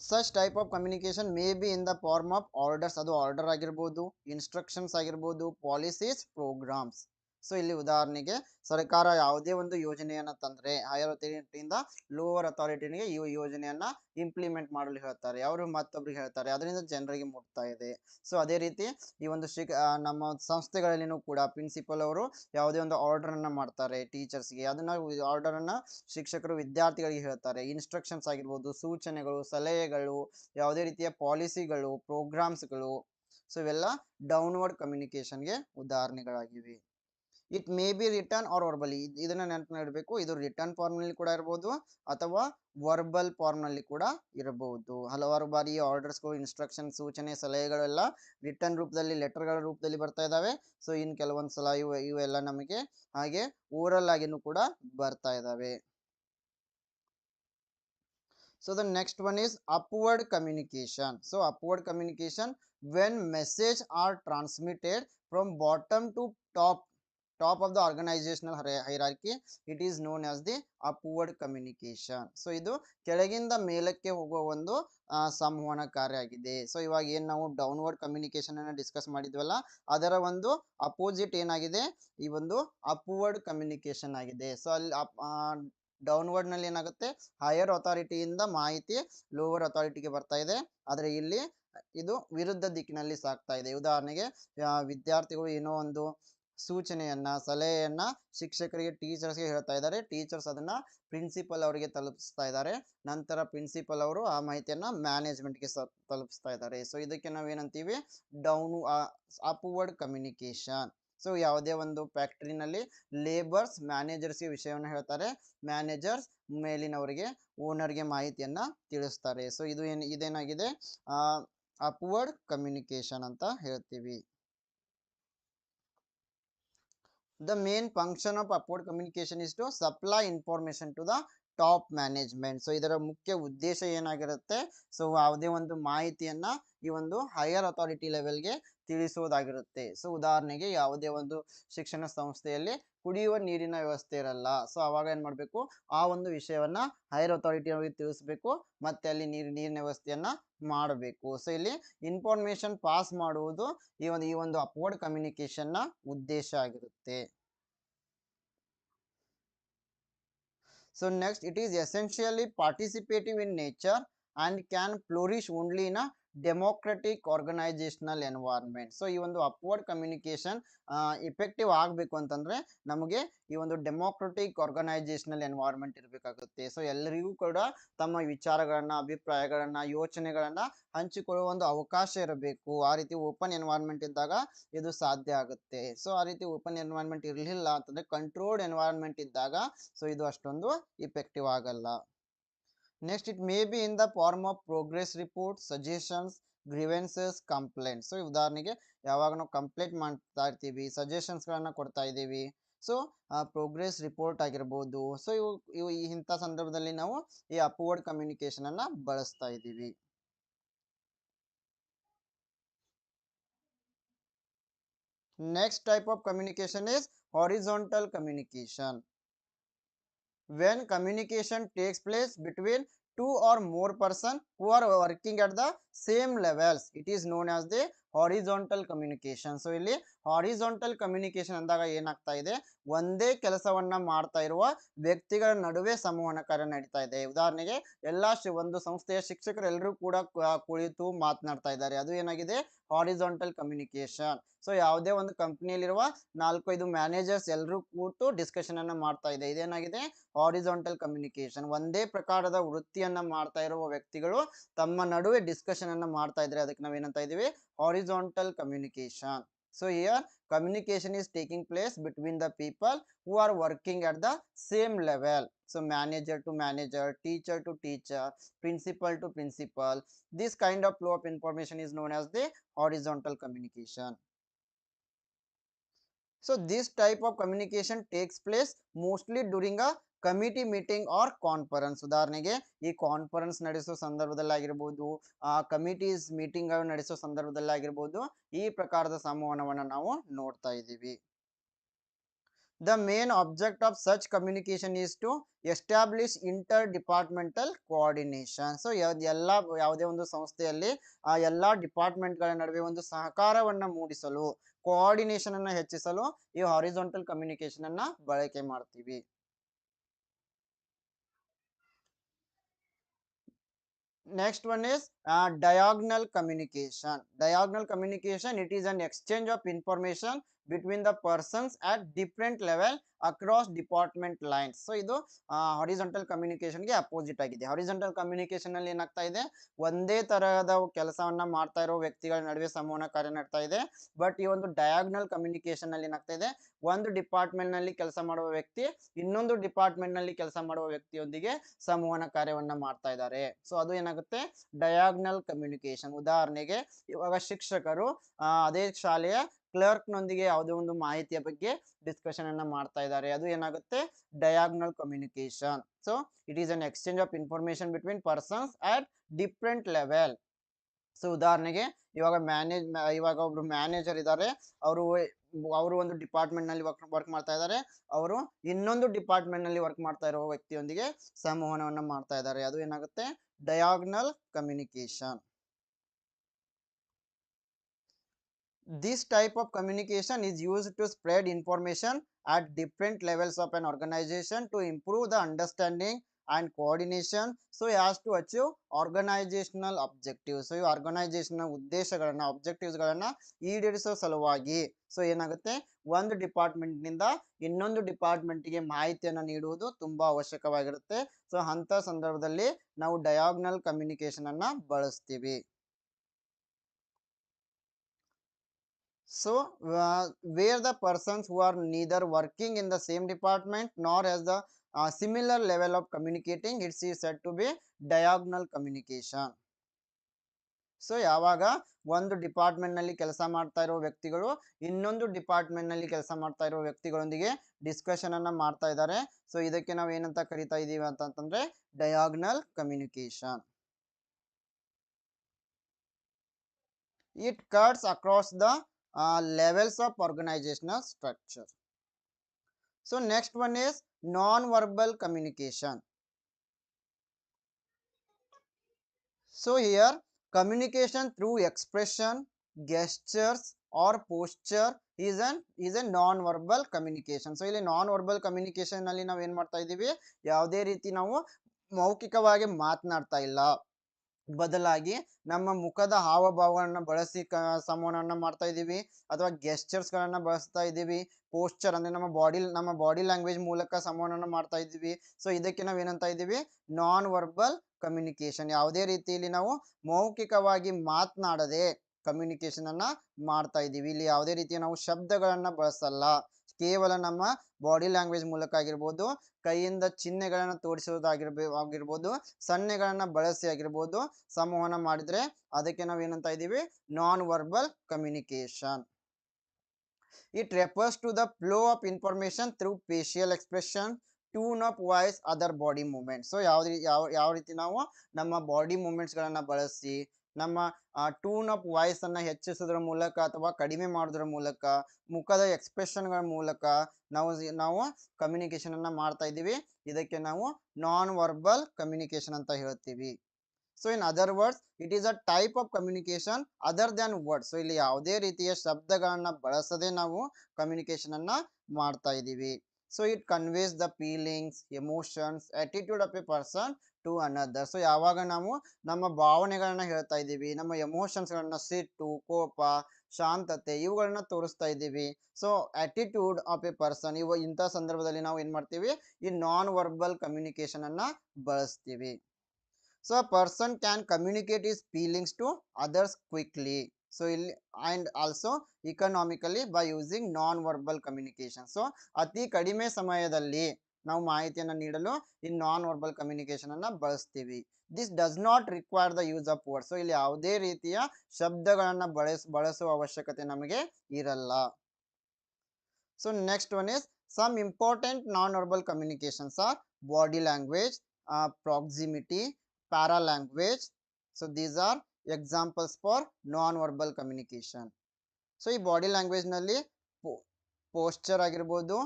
such type of communication may be in the form of orders ಅದು ಆರ್ಡರ್ ಆಗಿರ್ಬೋದು ಇನ್ಸ್ಟ್ರಕ್ಷನ್ಸ್ ಆಗಿರ್ಬೋದು ಪಾಲಿಸೀಸ್ ಪ್ರೋಗ್ರಾಮ್ಸ್ ಸೊ ಇಲ್ಲಿ ಉದಾಹರಣೆಗೆ ಸರ್ಕಾರ ಯಾವುದೇ ಒಂದು ಯೋಜನೆಯನ್ನ ತಂದ್ರೆ ಹೈಯರ್ ಅಥಾರಿಟಿಯಿಂದ ಲೋವರ್ ಅಥಾರಿಟಿನಿಗೆ ಈ ಯೋಜನೆಯನ್ನ ಇಂಪ್ಲಿಮೆಂಟ್ ಮಾಡಲು ಹೇಳ್ತಾರೆ. ಅವರು ಮತ್ತೊಬ್ರಿಗೆ ಹೇಳ್ತಾರೆ. ಅದರಿಂದ ಜನರಿಗೆ ಮುಟ್ತಾ ಇದೆ. ಸೊ ಅದೇ ರೀತಿ ಈ ಒಂದು ಶಿಕ್ ನಮ್ಮ ಸಂಸ್ಥೆಗಳಲ್ಲಿನೂ ಕೂಡ ಪ್ರಿನ್ಸಿಪಲ್ ಅವರು ಯಾವುದೇ ಒಂದು ಆರ್ಡರ್ ಅನ್ನ ಮಾಡ್ತಾರೆ ಟೀಚರ್ಸ್ಗೆ ಅದನ್ನ ಆರ್ಡರ್ ಅನ್ನ ಶಿಕ್ಷಕರು, ವಿದ್ಯಾರ್ಥಿಗಳಿಗೆ ಹೇಳ್ತಾರೆ. ಇನ್ಸ್ಟ್ರಕ್ಷನ್ಸ್ ಆಗಿರ್ಬೋದು, ಸೂಚನೆಗಳು, ಸಲಹೆಗಳು, ಯಾವುದೇ ರೀತಿಯ ಪಾಲಿಸಿಗಳು ಪ್ರೋಗ್ರಾಮ್ಸ್ಗಳು ಸೊ ಇವೆಲ್ಲ ಡೌನ್ವರ್ಡ್ ಕಮ್ಯುನಿಕೇಶನ್ಗೆ ಉದಾಹರಣೆಗಳಾಗಿವೆ. It may be written or verbally ಇದನ್ನ ನೆನಪಿಡಬೇಕು ಇದು ರಿಟರ್ನ್ ಫಾರ್ಮ್ನಲ್ಲಿ ಕೂಡ ಇರಬಹುದು ಅಥವಾ ವರ್ಬಲ್ ಫಾರ್ಮ್ನಲ್ಲಿ ಕೂಡ ಇರಬಹುದು. ಹಲವಾರು ಬಾರಿ ಆರ್ಡರ್ಸ್ಗಳು ಇನ್ಸ್ಟ್ರಕ್ಷನ್ ಸೂಚನೆ ಸಲಹೆಗಳೆಲ್ಲ ರಿಟರ್ನ್ ರೂಪದಲ್ಲಿ ಲೆಟರ್ಗಳ ರೂಪದಲ್ಲಿ ಬರ್ತಾ ಇದ್ದಾವೆ ಸೊ ಇನ್ ಕೆಲವೊಂದು ಸಲ ಇವು ಇವೆಲ್ಲ ನಮಗೆ ಹಾಗೆ ಓರಲ್ ಆಗಿನೂ ಕೂಡ ಬರ್ತಾ ಇದಾವೆ. So, the next one is upward communication. So, upward communication, when message are transmitted from bottom to top top of the organisational hierarchy it is known as the upward communication so ಇದು ಕೆಳಗಿಂದ ಮೇಲಕ್ಕೆ ಹೋಗುವ ಒಂದು ಸಂವಹನ ಕಾರ್ಯ ಆಗಿದೆ. So ಇವಾಗ ಏನು ನಾವು ಡೌನ್ವರ್ಡ್ ಕಮ್ಯುನಿಕೇಶನ್ ಅನ್ನು ಡಿಸ್ಕಸ್ ಮಾಡಿದ್ವಲ್ಲ, ಅದರ ಒಂದು ಅಪೋಸಿಟ್ ಏನಾಗಿದೆ? ಈ ಒಂದು ಅಪ್ವರ್ಡ್ ಕಮ್ಯುನಿಕೇಶನ್ ಆಗಿದೆ. ಸೊ ಅಲ್ಲಿ ಡೌನ್ವರ್ಡ್ನಲ್ಲಿ ಏನಾಗುತ್ತೆ? ಹೈಯರ್ ಅಥಾರಿಟಿಯಿಂದ ಮಾಹಿತಿ ಲೋವರ್ ಅಥಾರಿಟಿಗೆ ಬರ್ತಾ ಇದೆ. ಆದರೆ ಇಲ್ಲಿ ಇದು ವಿರುದ್ಧ ದಿಕ್ಕಿನಲ್ಲಿ ಸಾಗ್ತಾ ಇದೆ. ಉದಾಹರಣೆಗೆ ವಿದ್ಯಾರ್ಥಿಗಳು ಏನೋ ಒಂದು ಸೂಚನೆಯನ್ನ, ಸಲಹೆಯನ್ನ ಶಿಕ್ಷಕರಿಗೆ, ಟೀಚರ್ಸ್ಗೆ ಹೇಳ್ತಾ ಇದ್ದಾರೆ. ಟೀಚರ್ಸ್ ಅದನ್ನ ಪ್ರಿನ್ಸಿಪಲ್ ಅವರಿಗೆ ತಲುಪಿಸ್ತಾ ಇದ್ದಾರೆ. ನಂತರ ಪ್ರಿನ್ಸಿಪಲ್ ಅವರು ಆ ಮಾಹಿತಿಯನ್ನ ಮ್ಯಾನೇಜ್ಮೆಂಟ್ಗೆ ತಲುಪಿಸ್ತಾ ಇದ್ದಾರೆ. ಸೊ ಇದಕ್ಕೆ ನಾವೇನಂತೀವಿ ಡೌನ್ ಅಪ್ವರ್ಡ್ ಕಮ್ಯುನಿಕೇಶನ್ ಸೊ ಯಾವುದೇ ಒಂದು ಫ್ಯಾಕ್ಟರಿನಲ್ಲಿ ಲೇಬರ್ಸ್ ಮ್ಯಾನೇಜರ್ಸ್ಗೆ ವಿಷಯವನ್ನು ಹೇಳ್ತಾರೆ. ಮ್ಯಾನೇಜರ್ಸ್ ಮೇಲಿನವರಿಗೆ ಓನರ್ಗೆ ಮಾಹಿತಿಯನ್ನ ತಿಳಿಸ್ತಾರೆ. ಸೊ ಇದು ಏನು, ಇದೇನಾಗಿದೆ? ಅಪ್ವರ್ಡ್ ಕಮ್ಯುನಿಕೇಶನ್ ಅಂತ ಹೇಳ್ತೀವಿ. the main function of upward communication is to supply information to the top management. So, ಇದರ ಮುಖ್ಯ ಉದ್ದೇಶ ಏನಾಗಿರುತ್ತೆ? ಸೊ, ಯಾವುದೇ ಒಂದು ಮಾಹಿತಿಯನ್ನ ಈ ಒಂದು ಹೈಯರ್ ಅಥಾರಿಟಿ ಲೆವೆಲ್ಗೆ ತಿಳಿಸುವುದಾಗಿರುತ್ತೆ ಸೊ, ಉದಾಹರಣೆಗೆ ಯಾವುದೇ ಒಂದು ಶಿಕ್ಷಣ ಸಂಸ್ಥೆಯಲ್ಲಿ ಕುಡಿಯುವ ನೀರಿನ ವ್ಯವಸ್ಥೆ ಇರಲ್ಲ. ಸೊ, ಅವಾಗ ಏನ್ ಮಾಡ್ಬೇಕು? ಆ ಒಂದು ವಿಷಯವನ್ನ ಹೈಯರ್ ಅಥಾರಿಟಿ ಅವರಿಗೆ ತಿಳಿಸ್ಬೇಕು. ಮತ್ತೆ ಅಲ್ಲಿ ನೀರು, ನೀರಿನ ವ್ಯವಸ್ಥೆಯನ್ನ ಮಾಡಬೇಕು. ಸೊ, ಇಲ್ಲಿ ಇನ್ಫಾರ್ಮೇಶನ್ ಪಾಸ್ ಮಾಡುವುದು ಈ ಒಂದು ಈ ಒಂದು ಅಪ್ವರ್ಡ್ ಕಮ್ಯುನಿಕೇಶನ್ನ ಉದ್ದೇಶ ಆಗಿರುತ್ತೆ. So next it is essentially participative in nature and can flourish only in a democratic organisational environment so ಈ ಒಂದು ಅಪ್ವರ್ಡ್ ಕಮ್ಯುನಿಕೇಶನ್ ಇಫೆಕ್ಟಿವ್ ಆಗಬೇಕು ಅಂತಂದ್ರೆ ನಮಗೆ ಈ ಒಂದು ಡೆಮೋಕ್ರೆಟಿಕ್ ಆರ್ಗನೈಸೇಷನಲ್ ಎನ್ವೈರ್ಮೆಂಟ್ ಇರಬೇಕಾಗುತ್ತೆ. ಸೊ ಎಲ್ಲರಿಗೂ ಕೂಡ ತಮ್ಮ ವಿಚಾರಗಳನ್ನ, ಅಭಿಪ್ರಾಯಗಳನ್ನ, ಯೋಚನೆಗಳನ್ನ ಹಂಚಿಕೊಳ್ಳುವ ಒಂದು ಅವಕಾಶ ಇರಬೇಕು. ಆ ರೀತಿ ಓಪನ್ ಎನ್ವೈರ್ಮೆಂಟ್ ಇದ್ದಾಗ ಇದು ಸಾಧ್ಯ ಆಗುತ್ತೆ. ಸೊ ಆ ರೀತಿ ಓಪನ್ ಎನ್ವೈರ್ಮೆಂಟ್ ಇರಲಿಲ್ಲ ಅಂತಂದ್ರೆ ಕಂಟ್ರೋಲ್ಡ್ ಎನ್ವೈರ್ಮೆಂಟ್ ಇದ್ದಾಗ ಸೊ ಇದು ಅಷ್ಟೊಂದು ಇಫೆಕ್ಟಿವ್ ಆಗಲ್ಲ. Next it may be in the form of progress report suggestions grievances complaint so ಉದಾಹರಣೆಗೆ ಯಾವಾಗ ನಾವು ಕಂಪ್ಲೇಂಟ್ ಮಾಡ್ತಾ ಇರ್ತೀವಿ ಸಜೆಷನ್ಸ್ಗಳನ್ನ ಕೊಡ್ತಾ ಇದ್ದೀವಿ. ಸೊ ಪ್ರೋಗ್ರೆಸ್ ರಿಪೋರ್ಟ್ ಆಗಿರ್ಬೋದು. ಸೊ ಇವು ಇವು ಇಂಥ ಸಂದರ್ಭದಲ್ಲಿ ನಾವು ಈ ಅಪ್ವರ್ಡ್ ಕಮ್ಯುನಿಕೇಶನ್ ಅನ್ನ ಬಳಸ್ತಾ ಇದ್ದೀವಿ. Next type of communication is horizontal communication. When communication takes place between two or more person who are working at the same levels, it is known as the horizontal communication. So ಇಲ್ಲಿ horizontal communication ಅಂದಾಗ ಏನಾಗ್ತಾ ಇದೆ? ಒಂದೇ ಕೆಲಸವನ್ನ ಮಾಡ್ತಾ ಇರುವ ವ್ಯಕ್ತಿಗಳ ನಡುವೆ ಸಂವಹನ ಕಾರ್ಯ ನಡೀತಾ ಇದೆ. ಉದಾಹರಣೆಗೆ, ಎಲ್ಲಾ ಒಂದು ಸಂಸ್ಥೆಯ ಶಿಕ್ಷಕರು ಎಲ್ಲರೂ ಕೂಡ ಕುಳಿತು ಮಾತನಾಡ್ತಾ ಇದ್ದಾರೆ. ಅದು ಏನಾಗಿದೆ? ಹಾರಿಜಾಂಟಲ್ ಕಮ್ಯುನಿಕೇಶನ್ ಸೊ, ಯಾವುದೇ ಒಂದು ಕಂಪ್ನಿಯಲ್ಲಿರುವ ನಾಲ್ಕೈದು ಮ್ಯಾನೇಜರ್ಸ್ ಎಲ್ಲರೂ ಕೂತು ಡಿಸ್ಕಷನ್ ಅನ್ನ ಮಾಡ್ತಾ ಇದೆ. ಇದೇನಾಗಿದೆ? ಹಾರಿಜಾಂಟಲ್ ಕಮ್ಯುನಿಕೇಶನ್ ಒಂದೇ ಪ್ರಕಾರದ ವೃತ್ತಿಯನ್ನ ಮಾಡ್ತಾ ಇರುವ ವ್ಯಕ್ತಿಗಳು ತಮ್ಮ ನಡುವೆ ಡಿಸ್ಕಷನ್ ಅನ್ನ ಮಾಡ್ತಾ ಇದ್ರೆ, ಅದಕ್ಕೆ ನಾವೇನಂತ ಇದೀವಿ horizontal communication So here communication is taking place between the people who are working at the same level. So manager to manager, teacher to teacher, principal to principal. This kind of flow of information is known as the horizontal communication. So, this type of communication takes place mostly during a committee meeting or conference ಉದಾಹರಣೆಗೆ, ಈ conference ನಡೆಸೋ ಸಂದರ್ಭದಲ್ಲಿ ಆಗಿರ್ಬೋದು, ಆ committees meeting ನಡೆಸೋ ಸಂದರ್ಭದಲ್ಲಿ ಆಗಿರ್ಬೋದು, ಈ ಪ್ರಕಾರದ ಸಂವಹನವನ್ನು ನಾವು ನೋಡ್ತಾ ಇದ್ದೀವಿ. The main object of such communication is to establish interdepartmental coordination so ಎಲ್ಲ, ಯಾವುದೇ ಒಂದು ಸಂಸ್ಥೆಯಲ್ಲಿ ಆ ಎಲ್ಲ ಡಿಪಾರ್ಟ್ಮೆಂಟ್ಗಳ ನಡುವೆ ಒಂದು ಸಹಕಾರವನ್ನು ಮೂಡಿಸಲು ಕೋಆರ್ಡಿನೇಷನ್ ಅನ್ನ ಹೆಚ್ಚಿಸಲು ಈ ಹಾರಿಜೋಂಟಲ್ ಕಮ್ಯುನಿಕೇಶನ್ ಅನ್ನ ಬಳಕೆ ಮಾಡ್ತೀವಿ. Next one is diagonal communication diagonal communication it is an exchange of information between the persons at different level across department lines so ಇದು ಹಾರಿಜಾಂಟಲ್ ಕಮ್ಯುನಿಕೇಶನ್ಗೆ ಅಪೋಸಿಟ್ ಆಗಿದೆ. ಹಾರಿಜಾಂಟಲ್ ಕಮ್ಯುನಿಕೇಶನ್ ಅಲ್ಲಿ ಏನಾಗ್ತಾ ಇದೆ? ಒಂದೇ ತರಹದ ಕೆಲಸವನ್ನ ಮಾಡ್ತಾ ಇರೋ ವ್ಯಕ್ತಿಗಳ ನಡುವೆ ಸಂವಹನ ಕಾರ್ಯ ನಡ್ತಾ ಇದೆ. ಬಟ್ ಈ ಒಂದು ಡಯಾಗ್ನಲ್ ಕಮ್ಯುನಿಕೇಶನ್ ಅಲ್ಲಿ ಏನಾಗ್ತಾ ಇದೆ? ಒಂದು ಡಿಪಾರ್ಟ್ಮೆಂಟ್ನಲ್ಲಿ ಕೆಲಸ ಮಾಡುವ ವ್ಯಕ್ತಿ, ಇನ್ನೊಂದು ಡಿಪಾರ್ಟ್ಮೆಂಟ್ನಲ್ಲಿ ಕೆಲಸ ಮಾಡುವ ವ್ಯಕ್ತಿಯೊಂದಿಗೆ ಸಂವಹನ ಕಾರ್ಯವನ್ನ ಮಾಡ್ತಾ ಇದ್ದಾರೆ. ಸೊ ಅದು ಏನಾಗುತ್ತೆ? ಡಯಾಗ್ನಲ್ ಕಮ್ಯುನಿಕೇಶನ್ ಉದಾಹರಣೆಗೆ, ಇವಾಗ ಶಿಕ್ಷಕರು ಅದೇ ಶಾಲೆಯ ಕ್ಲರ್ಕ್ ನೊಂದಿಗೆ ಯಾವುದೇ ಒಂದು ಮಾಹಿತಿಯ ಬಗ್ಗೆ ಡಿಸ್ಕಷನ್ ಅನ್ನ ಮಾಡ್ತಾ ಇದ್ದಾರೆ. ಅದು ಏನಾಗುತ್ತೆ? Diagonal communication so it is an exchange of information between persons at different level so ಉದಾಹರಣೆಗೆ, ಇವಾಗ ಮ್ಯಾನೇಜ್ ಇವಾಗ ಒಬ್ರು ಮ್ಯಾನೇಜರ್ ಇದ್ದಾರೆ ಅವರು ಅವರು ಒಂದು ಡಿಪಾರ್ಟ್ಮೆಂಟ್ನಲ್ಲಿ ವರ್ಕ್ ವರ್ಕ್ ಮಾಡ್ತಾ ಇದ್ದಾರೆ ಅವರು ಇನ್ನೊಂದು ಡಿಪಾರ್ಟ್ಮೆಂಟ್ನಲ್ಲಿ ವರ್ಕ್ ಮಾಡ್ತಾ ಇರೋ ವ್ಯಕ್ತಿಯೊಂದಿಗೆ ಸಂವಹನವನ್ನು ಮಾಡ್ತಾ ಇದ್ದಾರೆ ಅದು ಏನಾಗುತ್ತೆ? Diagonal communication this type of communication is used to spread information at different levels of an organization to improve the understanding and coordination so has to achieve organizational objectives so organization ಉದ್ದೇಶಗಳನ್ನ objectives ಗಳನ್ನ ಈಡೇರಿಸೋ ಸಲುವಾಗಿ so ಏನಾಗುತ್ತೆ ಒಂದು ಡಿಪಾರ್ಟ್ಮೆಂಟ್ನಿಂದ ಇನ್ನೊಂದು ಡಿಪಾರ್ಟ್ಮೆಂಟ್ಗೆ ಮಾಹಿತಿಯನ್ನ ನೀಡುವುದು ತುಂಬಾ ಅವಶ್ಯಕವಾಗಿರುತ್ತೆ so ಅಂತ ಸಂದರ್ಭದಲ್ಲಿ ನಾವು ಡಯಾಗ್ನಲ್ ಕಮ್ಯುನಿಕೇಶನ್ ಅನ್ನ ಬಳಸ್ತೀವಿ So, uh, where the persons who are neither working in the same department nor has the uh, similar level of communicating, it is said to be diagonal communication. So ಯಾವಾಗ ಒಂದು ಡಿಪಾರ್ಟ್ಮೆಂಟ್ನಲ್ಲಿ ಕೆಲಸ ಮಾಡ್ತಾ ಇರೋ ವ್ಯಕ್ತಿಗಳು ಇನ್ನೊಂದು ಡಿಪಾರ್ಟ್ಮೆಂಟ್ನಲ್ಲಿ ಕೆಲಸ ಮಾಡ್ತಾ ಇರೋ ವ್ಯಕ್ತಿಗಳೊಂದಿಗೆ ಡಿಸ್ಕಷನ್ ಅನ್ನ ಮಾಡ್ತಾ ಇದ್ದಾರೆ ಸೊ ಇದಕ್ಕೆ ನಾವು ಏನಂತ ಕರಿತಾ ಇದೀವಿ ಅಂತಂತಂದ್ರೆ diagonal communication it cuts across the uh, levels of organizational structure. So next one is non-verbal communication. So here communication through expression, gestures or posture is an is a non-verbal communication. So ಇಲ್ಲಿ non-verbal communication ನಲ್ಲಿ ನಾವು ಏನ್ ಮಾಡ್ತಾ ಇದೀವಿ ಯಾವುದೇ ರೀತಿ ನಾವು ಮೌಖಿಕವಾಗಿ ಮಾತನಾಡ್ತಾ ಇಲ್ಲ ಬದಲಾಗಿ ನಮ್ಮ ಮುಖದ ಹಾವಭಾವಗಳನ್ನ ಬಳಸಿ ಕ, ಸಂವಹನವನ್ನ ಮಾಡ್ತಾ ಇದ್ದೀವಿ. ಅಥವಾ ಗೆಸ್ಚರ್ಸ್ ಗಳನ್ನ ಬಳಸ್ತಾ ಇದ್ದೀವಿ. ಪೋಸ್ಚರ್ ಅಂದ್ರೆ ನಮ್ಮ ಬಾಡಿ ನಮ್ಮ ಬಾಡಿ ಲ್ಯಾಂಗ್ವೇಜ್ ಮೂಲಕ ಸಂವಹನ ಮಾಡ್ತಾ ಇದ್ದೀವಿ. ಸೊ ಇದಕ್ಕೆ ನಾವು ಏನಂತ ಇದ್ದೀವಿ? ನಾನ್ ವರ್ಬಲ್ ಕಮ್ಯುನಿಕೇಶನ್ ಯಾವುದೇ ರೀತಿಯಲ್ಲಿ ನಾವು ಮೌಖಿಕವಾಗಿ ಮಾತನಾಡದೆ ಕಮ್ಯುನಿಕೇಶನ್ ಅನ್ನ ಮಾಡ್ತಾ ಇದ್ದೀವಿ. ಇಲ್ಲಿ ಯಾವುದೇ ರೀತಿಯ ನಾವು ಶಬ್ದಗಳನ್ನ ಬಳಸಲ್ಲ. ಕೇವಲ ನಮ್ಮ ಬಾಡಿ ಲ್ಯಾಂಗ್ವೇಜ್ ಮೂಲಕ ಆಗಿರ್ಬೋದು, ಕೈಯಿಂದ ಚಿಹ್ನೆಗಳನ್ನು ತೋರಿಸೋದಾಗಿರ್ಬೇ ಆಗಿರ್ಬೋದು, ಸನ್ನೆಗಳನ್ನ ಬಳಸಿ ಆಗಿರ್ಬೋದು ಸಂವಹನ ಮಾಡಿದ್ರೆ ಅದಕ್ಕೆ ನಾವು ಏನಂತ ಇದ್ದೀವಿ? Non verbal communication it refers to the flow of information through facial expression tone of voice other body movement so ಯಾವ ಯಾವ ಯಾವ ರೀತಿ ನಾವು ನಮ್ಮ ಬಾಡಿ ಮೂಮೆಂಟ್ಸ್ಗಳನ್ನು ಬಳಸಿ ನಮ್ಮ ಟೂನ್ ಆಫ್ ವಾಯ್ಸ್ ಅನ್ನ ಹೆಚ್ಚಿಸೋದ್ರ ಮೂಲಕ ಅಥವಾ ಕಡಿಮೆ ಮಾಡೋದ್ರ ಮೂಲಕ, ಮುಖದ ಎಕ್ಸ್ಪ್ರೆಷನ್ಗಳ ಮೂಲಕ ನಾವು ನಾವು ಕಮ್ಯುನಿಕೇಶನ್ ಅನ್ನ ಮಾಡ್ತಾ ಇದ್ದೀವಿ. ಇದಕ್ಕೆ ನಾವು ನಾನ್ ವರ್ಬಲ್ ಕಮ್ಯುನಿಕೇಶನ್ ಅಂತ ಹೇಳ್ತೀವಿ. So in other words it is a type of communication other than words so ಇಲ್ಲಿ ಯಾವುದೇ ರೀತಿಯ ಶಬ್ದಗಳನ್ನ ಬಳಸದೆ ನಾವು ಕಮ್ಯುನಿಕೇಶನ್ ಅನ್ನ ಮಾಡ್ತಾ ಇದ್ದೀವಿ. So it conveys the feelings emotions attitude of a person to another so, ಯಾವಾಗ ನಾವು ನಮ್ಮ ಭಾವನೆಗಳನ್ನ ಹೇಳ್ತಾ ಇದ್ದೀವಿ, ನಮ್ಮ ಎಮೋಷನ್ಸ್ಗಳನ್ನ ಸಿಟ್ಟು, ಕೋಪ, ಶಾಂತತೆ ಇವುಗಳನ್ನ ತೋರಿಸ್ತಾ ಇದ್ದೀವಿ. So attitude of a person ಇವ ಇಂಥ ಸಂದರ್ಭದಲ್ಲಿ ನಾವು ಏನು ಮಾಡ್ತೀವಿ? ಈ ನಾನ್ ವರ್ಬಲ್ ಕಮ್ಯುನಿಕೇಶನ್ ಅನ್ನ ಬಳಸ್ತೀವಿ. So person can communicate is feelings to others quickly so, ಇಲ್ಲಿ and also economically by using non verbal communication so, ಅತಿ ಕಡಿಮೆ ಸಮಯದಲ್ಲಿ ನಾವು ಮಾಹಿತಿಯನ್ನು ನೀಡಲು ಈ ನಾನ್ ವರ್ಬಲ್ ಕಮ್ಯುನಿಕೇಶನ್ ಅನ್ನ ಬಳಸ್ತೀವಿ. This does not require the use of words ಇಲ್ಲಿ ಯಾವುದೇ ರೀತಿಯ ಶಬ್ದಗಳನ್ನ ಬಳಸ್, ಬಳಸುವ ಅವಶ್ಯಕತೆ ನಮಗೆ ಇರಲ್ಲ. So next one is some important non verbal communications are body language proximity para language so these are examples for non verbal communication so ಈ ಬಾಡಿ ಲ್ಯಾಂಗ್ವೇಜ್ನಲ್ಲಿ ಪೋಸ್ಚರ್ ಆಗಿರ್ಬೋದು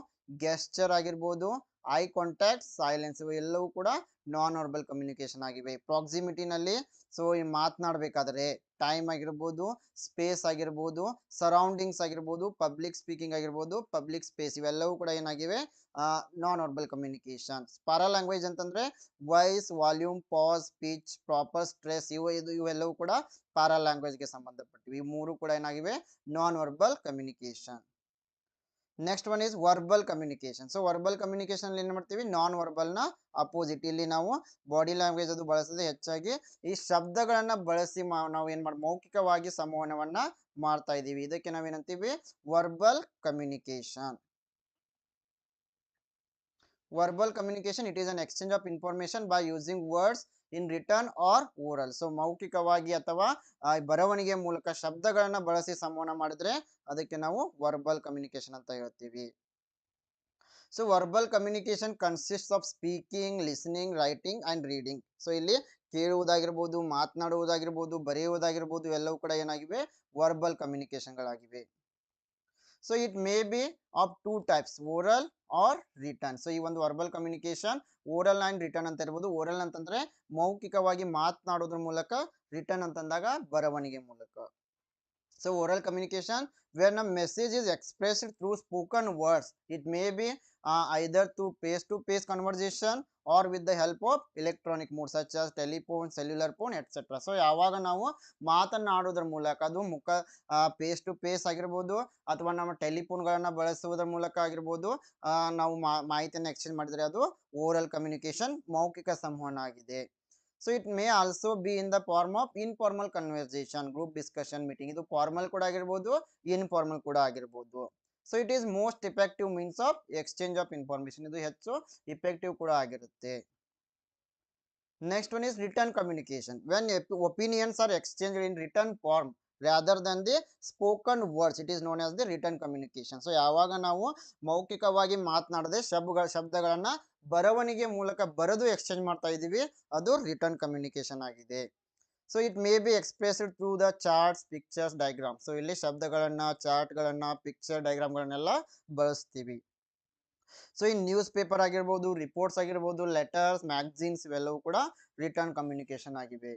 ಗೆಸ್ಚರ್ ಆಗಿರ್ಬೋದು ಐ ಕಾಂಟ್ಯಾಕ್ಟ್ ಸೈಲೆನ್ಸ್ ಇವೆಲ್ಲವೂ ಕೂಡ ನಾನ್ ವರ್ಬಲ್ ಕಮ್ಯುನಿಕೇಶನ್ ಆಗಿವೆ ಪ್ರಾಕ್ಸಿಮಿಟಿನಲ್ಲಿ so ಈ ಮಾತನಾಡಬೇಕಾದ್ರೆ ಟೈಮ್ ಆಗಿರ್ಬೋದು ಸ್ಪೇಸ್ ಆಗಿರ್ಬೋದು ಸರೌಂಡಿಂಗ್ಸ್ ಆಗಿರ್ಬೋದು ಪಬ್ಲಿಕ್ ಸ್ಪೀಕಿಂಗ್ ಆಗಿರ್ಬೋದು ಪಬ್ಲಿಕ್ ಸ್ಪೇಸ್ ಇವೆಲ್ಲವೂ ಕೂಡ ಏನಾಗಿವೆ? Non verbal communication para language ಅಂತಂದ್ರೆ voice volume pause pitch proper stress ಇವು, ಇದು ಇವೆಲ್ಲವೂ ಕೂಡ ಪ್ಯಾರಾ ಲ್ಯಾಂಗ್ವೇಜ್ಗೆ ಸಂಬಂಧಪಟ್ಟಿವೆ. ಈ ಮೂರು ಕೂಡ ಏನಾಗಿವೆ? Non verbal communication next one is verbal communication so verbal communication ಏನು ಮಾಡ್ತೀವಿ? ನಾನ್ನ ಅಪೋಸಿಟ್ ಇಲ್ಲಿ ನಾವು ಬಾಡಿ ಲ್ಯಾಂಗ್ವೇಜ್ ಅದು ಬಳಸದೆ ಹೆಚ್ಚಾಗಿ ಈ ಶಬ್ದಗಳನ್ನ ಬಳಸಿ ನಾವು ಏನ್ ಮಾಡಿ, ಮೌಖಿಕವಾಗಿ ಸಂವಹನವನ್ನ ಮಾಡ್ತಾ ಇದೀವಿ ಇದಕ್ಕೆ ನಾವೇನಂತೀವಿ verbal communication verbal communication it is an exchange of information by using words in written or oral so ಮೌಖಿಕವಾಗಿ ಅಥವಾ ಬರವಣಿಗೆ ಮೂಲಕ ಶಬ್ದಗಳನ್ನ ಬಳಸಿ ಸಂವಹನ ಮಾಡಿದ್ರೆ ಅದಕ್ಕೆ ನಾವು ವರ್ಬಲ್ ಕಮ್ಯುನಿಕೇಶನ್ ಅಂತ ಹೇಳ್ತೀವಿ. So verbal communication consist of speaking listening writing and reading so ಇಲ್ಲಿ ಕೇಳುವುದಾಗಿರ್ಬೋದು, ಮಾತನಾಡುವುದಾಗಿರ್ಬೋದು, ಬರೆಯುವುದಾಗಿರ್ಬೋದು ಎಲ್ಲವೂ ಕೂಡ ಏನಾಗಿವೆ? Verbal ಕಮ್ಯುನಿಕೇಶನ್ಗಳಾಗಿವೆ so it may be of two types oral or written so ಈ ಒಂದು verbal communication oral and written ಅಂತ ಇರ್ಬೋದು. ಓರಲ್ ಅಂತಂದ್ರೆ ಮೌಖಿಕವಾಗಿ ಮಾತನಾಡೋದ್ರ ಮೂಲಕ ರಿಟರ್ನ್ ಅಂತಂದಾಗ ಬರವಣಿಗೆ ಮೂಲಕ. ಸೊ ಓರಲ್ ಕಮ್ಯುನಿಕೇಶನ್ ವೇರ್ ನಮ್ಮ message is expressed through spoken words it may be either to face to face conversation or with the help of electronic mode such as telephone cellular phone etcetera so ಯಾವಾಗ ನಾವು ಮಾತನಾಡೋದ್ರ ಮೂಲಕ ಅದು ಮುಖ phase to phase ಆಗಿರ್ಬೋದು ಅಥವಾ ನಮ್ಮ ಟೆಲಿಫೋನ್ಗಳನ್ನ ಬಳಸುವುದರ ಮೂಲಕ ಆಗಿರ್ಬೋದು ನಾವು ಮಾಹಿತಿಯನ್ನು ಎಕ್ಸ್ಚೇಂಜ್ ಮಾಡಿದರೆ ಅದು ಓರಲ್ ಕಮ್ಯುನಿಕೇಶನ್ ಮೌಖಿಕ ಸಂವಹನ ಆಗಿದೆ. So it may also be in the form of informal conversation group discussion meeting ಇದು ಫಾರ್ಮಲ್ ಕೂಡ ಆಗಿರ್ಬೋದು ಇನ್ಫಾರ್ಮಲ್ ಕೂಡ ಆಗಿರ್ಬೋದು. So it is most effective means of exchange of information ಇದು ಹೆಚ್ಚು ಇಫೆಕ್ಟಿವ್ ಕೂಡ ಆಗಿರುತ್ತೆ. Next one is written communication when opinions are exchange in written form rather than the spoken words it is known as the written communication so ಯಾವಾಗ ನಾವು ಮೌಖಿಕವಾಗಿ ಮಾತನಾಡದೆ ಶಬ್ದಗಳ, ಶಬ್ದಗಳನ್ನ ಬರವಣಿಗೆ ಮೂಲಕ ಬರೆದು ಎಕ್ಸ್ಚೇಂಜ್ ಮಾಡ್ತಾ ಇದ್ದೀವಿ, ಅದು ರಿಟರ್ನ್ ಕಮ್ಯುನಿಕೇಶನ್ ಆಗಿದೆ. So it may be expressed through the charts pictures diagram so ಇಲ್ಲಿ ಶಬ್ದಗಳನ್ನ, ಚಾರ್ಟ್ಗಳನ್ನ ಪಿಕ್ಚರ್ ಡೈಗ್ರಾಮ್ಗಳನ್ನೆಲ್ಲ ಬಳಸ್ತೀವಿ. ಸೊ ಈ ನ್ಯೂಸ್ ಪೇಪರ್ ಆಗಿರ್ಬೋದು ರಿಪೋರ್ಟ್ಸ್ ಆಗಿರ್ಬೋದು ಲೆಟರ್ಸ್ ಮ್ಯಾಗಝೀನ್ಸ್ ಇವೆಲ್ಲವೂ ಕೂಡ ರಿಟರ್ನ್ ಕಮ್ಯುನಿಕೇಶನ್ ಆಗಿವೆ.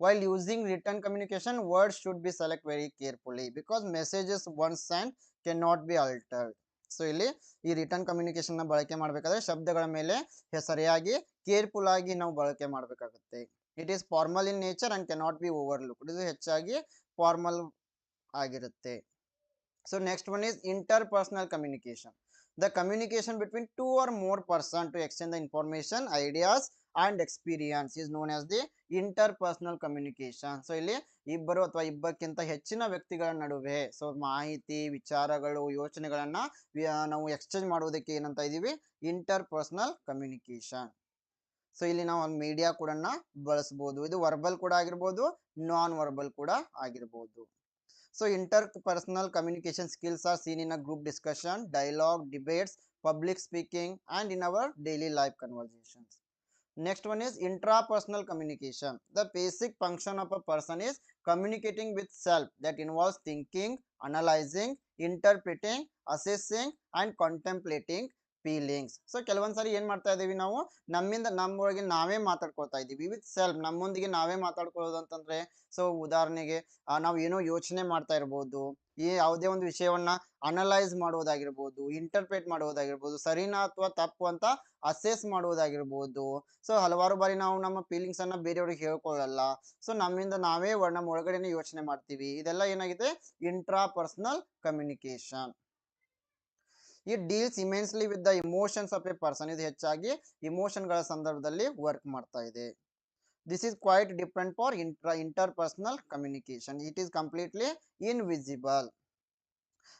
While using written communication word should be select very carefully because messages once and cannot be altered so ಇಲ್ಲಿ ಈ ರಿಟರ್ನ್ ಕಮ್ಯುನಿಕೇಶನ್ ಬಳಕೆ ಮಾಡಬೇಕಾದ್ರೆ ಶಬ್ದಗಳ ಮೇಲೆ ಸರಿಯಾಗಿ ಕೇರ್ಫುಲ್ ಆಗಿ ನಾವು ಬಳಕೆ ಮಾಡಬೇಕಾಗುತ್ತೆ. It is formal in nature and cannot be overlook ಇದು ಹೆಚ್ಚಾಗಿ ಫಾರ್ಮಲ್ ಆಗಿರುತ್ತೆ. So next one is interpersonal communication the communication between two or more person to exchange the information ideas and experience is known as the interpersonal communication so ಇಲ್ಲಿ ಇಬ್ಬರು ಅಥವಾ ಇಬ್ಬಕ್ಕಿಂತ ಹೆಚ್ಚಿನ ವ್ಯಕ್ತಿಗಳ ನಡುವೆ so ಮಾಹಿತಿ, ವಿಚಾರಗಳು, ಯೋಚನೆಗಳನ್ನ ನಾವು ಎಕ್ಸ್ಚೇಂಜ್ ಮಾಡುವುದಕ್ಕೆ ಏನಂತ ಇದೀವಿ ಇಂಟರ್ ಪರ್ಸನಲ್ ಕಮ್ಯುನಿಕೇಶನ್ ಸೊ ಇಲ್ಲಿ ನಾವು ಒಂದು ಮೀಡಿಯಾ ಕೂಡ ಬಳಸಬಹುದು ಇದು ವರ್ಬಲ್ ಕೂಡ ಆಗಿರ್ಬೋದು ನಾನ್ ವರ್ಬಲ್ ಕೂಡ ಆಗಿರ್ಬೋದು so interpersonal communication skills are seen in a group discussion dialogue debates public speaking and in our daily life conversations Next one is intrapersonal communication. The basic function of a person is communicating with self that involves thinking, analyzing, interpreting, assessing, and contemplating feelings so ಕೆಲವೊಂದ್ಸರಿ ಏನ್ ಮಾಡ್ತಾ ಇದೀವಿ ನಾವು? ನಮ್ಮಿಂದ ನಮ್ಮೊಳಗೆ ನಾವೇ ಮಾತಾಡ್ಕೊಳ್ತಾ ಇದೀವಿ with self ನಮ್ಮೊಂದಿಗೆ ನಾವೇ ಮಾತಾಡ್ಕೊಳ್ಳೋದು ಅಂತಂದ್ರೆ ಸೊ ಉದಾಹರಣೆಗೆ ನಾವು ಏನೋ ಯೋಚನೆ ಮಾಡ್ತಾ ಇರ್ಬೋದು, ಈ ಯಾವುದೇ ಒಂದು ವಿಷಯವನ್ನ ಅನಲೈಸ್ ಮಾಡೋದಾಗಿರ್ಬೋದು ಇಂಟರ್ಪ್ರೇಟ್ ಮಾಡೋದಾಗಿರ್ಬೋದು ಸರಿನಾ ಅಥವಾ ತಪ್ಪು ಅಂತ ಅಸೆಸ್ ಮಾಡೋದಾಗಿರ್ಬೋದು ಸೊ ಹಲವಾರು ಬಾರಿ ನಾವು ನಮ್ಮ ಫೀಲಿಂಗ್ಸ್ ಅನ್ನ ಬೇರೆಯವ್ರಿಗೆ ಹೇಳ್ಕೊಳ್ಳಲ್ಲ. ಸೊ ನಮ್ಮಿಂದ ನಾವೇ ನಮ್ಮ ಒಳಗಡೆನೆ ಯೋಚನೆ ಮಾಡ್ತೀವಿ. ಇದೆಲ್ಲ ಏನಾಗಿದೆ? Intrapersonal communication it deals immensely with the emotions of a person ಇದು ಹೆಚ್ಚಾಗಿ ಇಮೋಷನ್ಗಳ ಸಂದರ್ಭದಲ್ಲಿ ವರ್ಕ್ ಮಾಡ್ತಾ ಇದೆ. This is quite different for intra interpersonal communication it is completely invisible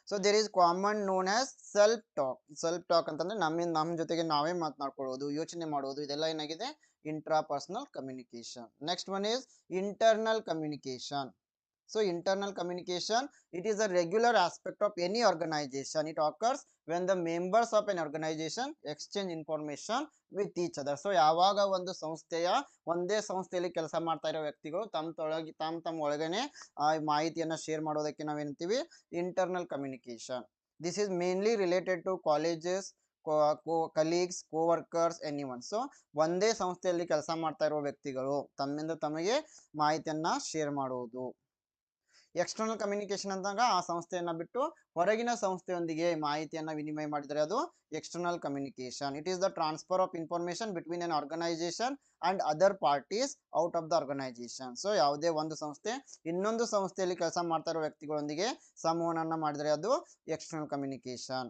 so there is common known as self talk self talk ಅಂತಂದ್ರೆ ನಮ್ಮಿಂದ ನಮ್ಮ ಜೊತೆಗೆ ನಾವೇ ಮಾತನಾಡ್ಕೊಳ್ಳೋದು, ಯೋಚನೆ ಮಾಡೋದು, ಇದೆಲ್ಲ ಏನಾಗಿದೆ? Intrapersonal communication next one is internal communication so internal communication, it is a regular aspect of any organization. It occurs when the members of an organization exchange information with each other. So ಯಾವಾಗ ಒಂದು ಸಂಸ್ಥೆಯ ಒಂದೇ ಸಂಸ್ಥೆಯಲ್ಲಿ ಕೆಲಸ ಮಾಡ್ತಾ ಇರೋ ವ್ಯಕ್ತಿಗಳು ತಮ್ಮ ತೊಳಗಿ ತಮ್ಮ ತಮ್ಮ ಒಳಗನೆ ಮಾಹಿತಿಯನ್ನು ಶೇರ್ ಮಾಡೋದಕ್ಕೆ ನಾವೇನಂತೀವಿ internal communication this is mainly related to colleges colleagues coworkers anyone so ಒಂದೇ ಸಂಸ್ಥೆಯಲ್ಲಿ ಕೆಲಸ ಮಾಡ್ತಾ ಇರೋ ವ್ಯಕ್ತಿಗಳು ತಮ್ಮಿಂದ ತಮಗೆ ಮಾಹಿತಿಯನ್ನ ಶೇರ್ ಮಾಡುವುದು ಎಕ್ಸ್ಟರ್ನಲ್ ಕಮ್ಯುನಿಕೇಶನ್ ಅಂದಾಗ ಆ ಸಂಸ್ಥೆಯನ್ನ ಬಿಟ್ಟು ಹೊರಗಿನ ಸಂಸ್ಥೆಯೊಂದಿಗೆ ಮಾಹಿತಿಯನ್ನ ವಿನಿಮಯ ಮಾಡಿದರೆ ಅದು external communication it is the transfer of information between an organisation and other parties out of the organisation so ಯಾವುದೇ ಒಂದು ಸಂಸ್ಥೆ ಇನ್ನೊಂದು ಸಂಸ್ಥೆಯಲ್ಲಿ ಕೆಲಸ ಮಾಡ್ತಾ ಇರೋ ವ್ಯಕ್ತಿಗಳೊಂದಿಗೆ ಸಂವಹನ ಮಾಡಿದರೆ ಅದು external communication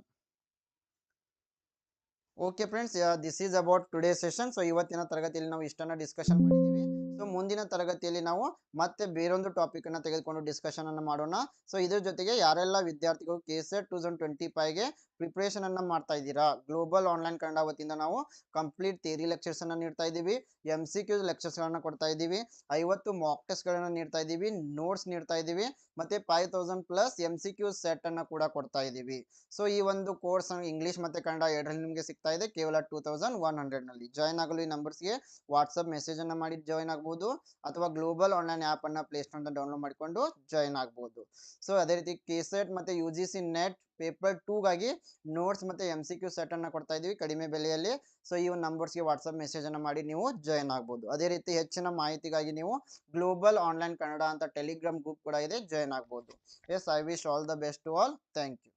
okay friends this is about today session so ಇವತ್ತಿನ ತರಗತಿಯಲ್ಲಿ ನಾವು ಇಷ್ಟನ್ನ ಡಿಸ್ಕಷನ್ ಮಾಡಿದ್ದೀವಿ. ಸೊ ಮುಂದಿನ ತರಗತಿಯಲ್ಲಿ ನಾವು ಮತ್ತೆ ಬೇರೊಂದು ಟಾಪಿಕ್ ಅನ್ನ ತೆಗೆದುಕೊಂಡು ಡಿಸ್ಕಷನ್ ಅನ್ನ ಮಾಡೋಣ. ಸೊ ಇದ್ರ ಜೊತೆಗೆ ಯಾರೆಲ್ಲ ವಿದ್ಯಾರ್ಥಿಗಳು K SET two thousand twenty ಫೈವ್ಗೆ preparation ಅನ್ನ ಮಾಡ್ತಾ ಇದ್ದೀರಾ? ಗ್ಲೋಬಲ್ ಆನ್ಲೈನ್ ಕನ್ನಡ ವತಿಯಿಂದ ನಾವು ಕಂಪ್ಲೀಟ್ ಥಿಯರಿ ಲೆಕ್ಚರ್ಸ್ ಅನ್ನ ನೀಡ್ತಾ ಇದ್ದೀವಿ. ಎಂ ಸಿ ಕ್ಯೂ ಲೆಕ್ಚರ್ಸ್ ಗಳನ್ನ ಕೊಡ್ತಾ ಇದ್ದೀವಿ. ಐವತ್ತು ಮಾಕ್ ಟೆಸ್ಟ್ ಗಳನ್ನ ನೀಡ್ತಾ ಇದ್ದೀವಿ. ನೋಟ್ಸ್ ನೀಡ್ತಾ ಇದ್ದೀವಿ. ಮತ್ತೆ five thousand plus M C Q set ಅನ್ನ ಕೂಡ ಕೊಡ್ತಾ ಇದ್ದೀವಿ. ಸೊ ಈ ಒಂದು ಕೋರ್ಸ್ ಇಂಗ್ಲಿಷ್ ಮತ್ತೆ ಕನ್ನಡ ಎರಡರಲ್ಲಿ ನಿಮಗೆ ಸಿಗ್ತಾ ಇದೆ. ಕೇವಲ ಟೂ ತೌಸಂಡ್ ಒನ್ ಹಂಡ್ರೆಡ್ನಲ್ಲಿ. ಜಾಯ್ನ್ ಆಗಲು ಈ ನಂಬರ್ಸ್ಗೆ ವಾಟ್ಸ್ಆಪ್ ಮೆಸೇಜ್ ಅನ್ನ ಮಾಡಿ ಜಾಯ್ನ್ ಆಗಬಹುದು ಅಥವಾ ಗ್ಲೋಬಲ್ ಆನ್ಲೈನ್ ಆಪ್ ಅನ್ನ ಪ್ಲೇ ಸ್ಟೋರ್ ಡೌನ್ಲೋಡ್ ಮಾಡಿಕೊಂಡು ಜಾಯ್ನ್ ಆಗಬಹುದು ಸೊ ಅದೇ ರೀತಿ ಕೆ ಸೆಟ್ ಮತ್ತೆ U G C NET paper ಟೂಗಾಗಿ notes ಮತ್ತು ಎಂ ಸಿ ಕ್ಯೂ ಸೆಟನ್ನು ಕೊಡ್ತಾ ಇದ್ದೀವಿ ಕಡಿಮೆ ಬೆಲೆಯಲ್ಲಿ. ಸೊ ಈ ಒಂದು ನಂಬರ್ಸ್ಗೆ ವಾಟ್ಸಪ್ ಮೆಸೇಜನ್ನು ಮಾಡಿ ನೀವು ಜಾಯ್ನ್ ಆಗ್ಬೋದು. ಅದೇ ರೀತಿ ಹೆಚ್ಚಿನ ಮಾಹಿತಿಗಾಗಿ ನೀವು ಗ್ಲೋಬಲ್ ಆನ್ಲೈನ್ ಕನ್ನಡ ಅಂತ ಟೆಲಿಗ್ರಾಮ್ ಗ್ರೂಪ್ ಕೂಡ ಇದೆ ಜಾಯ್ನ್ ಆಗ್ಬೋದು. Yes I wish all the best to all thank you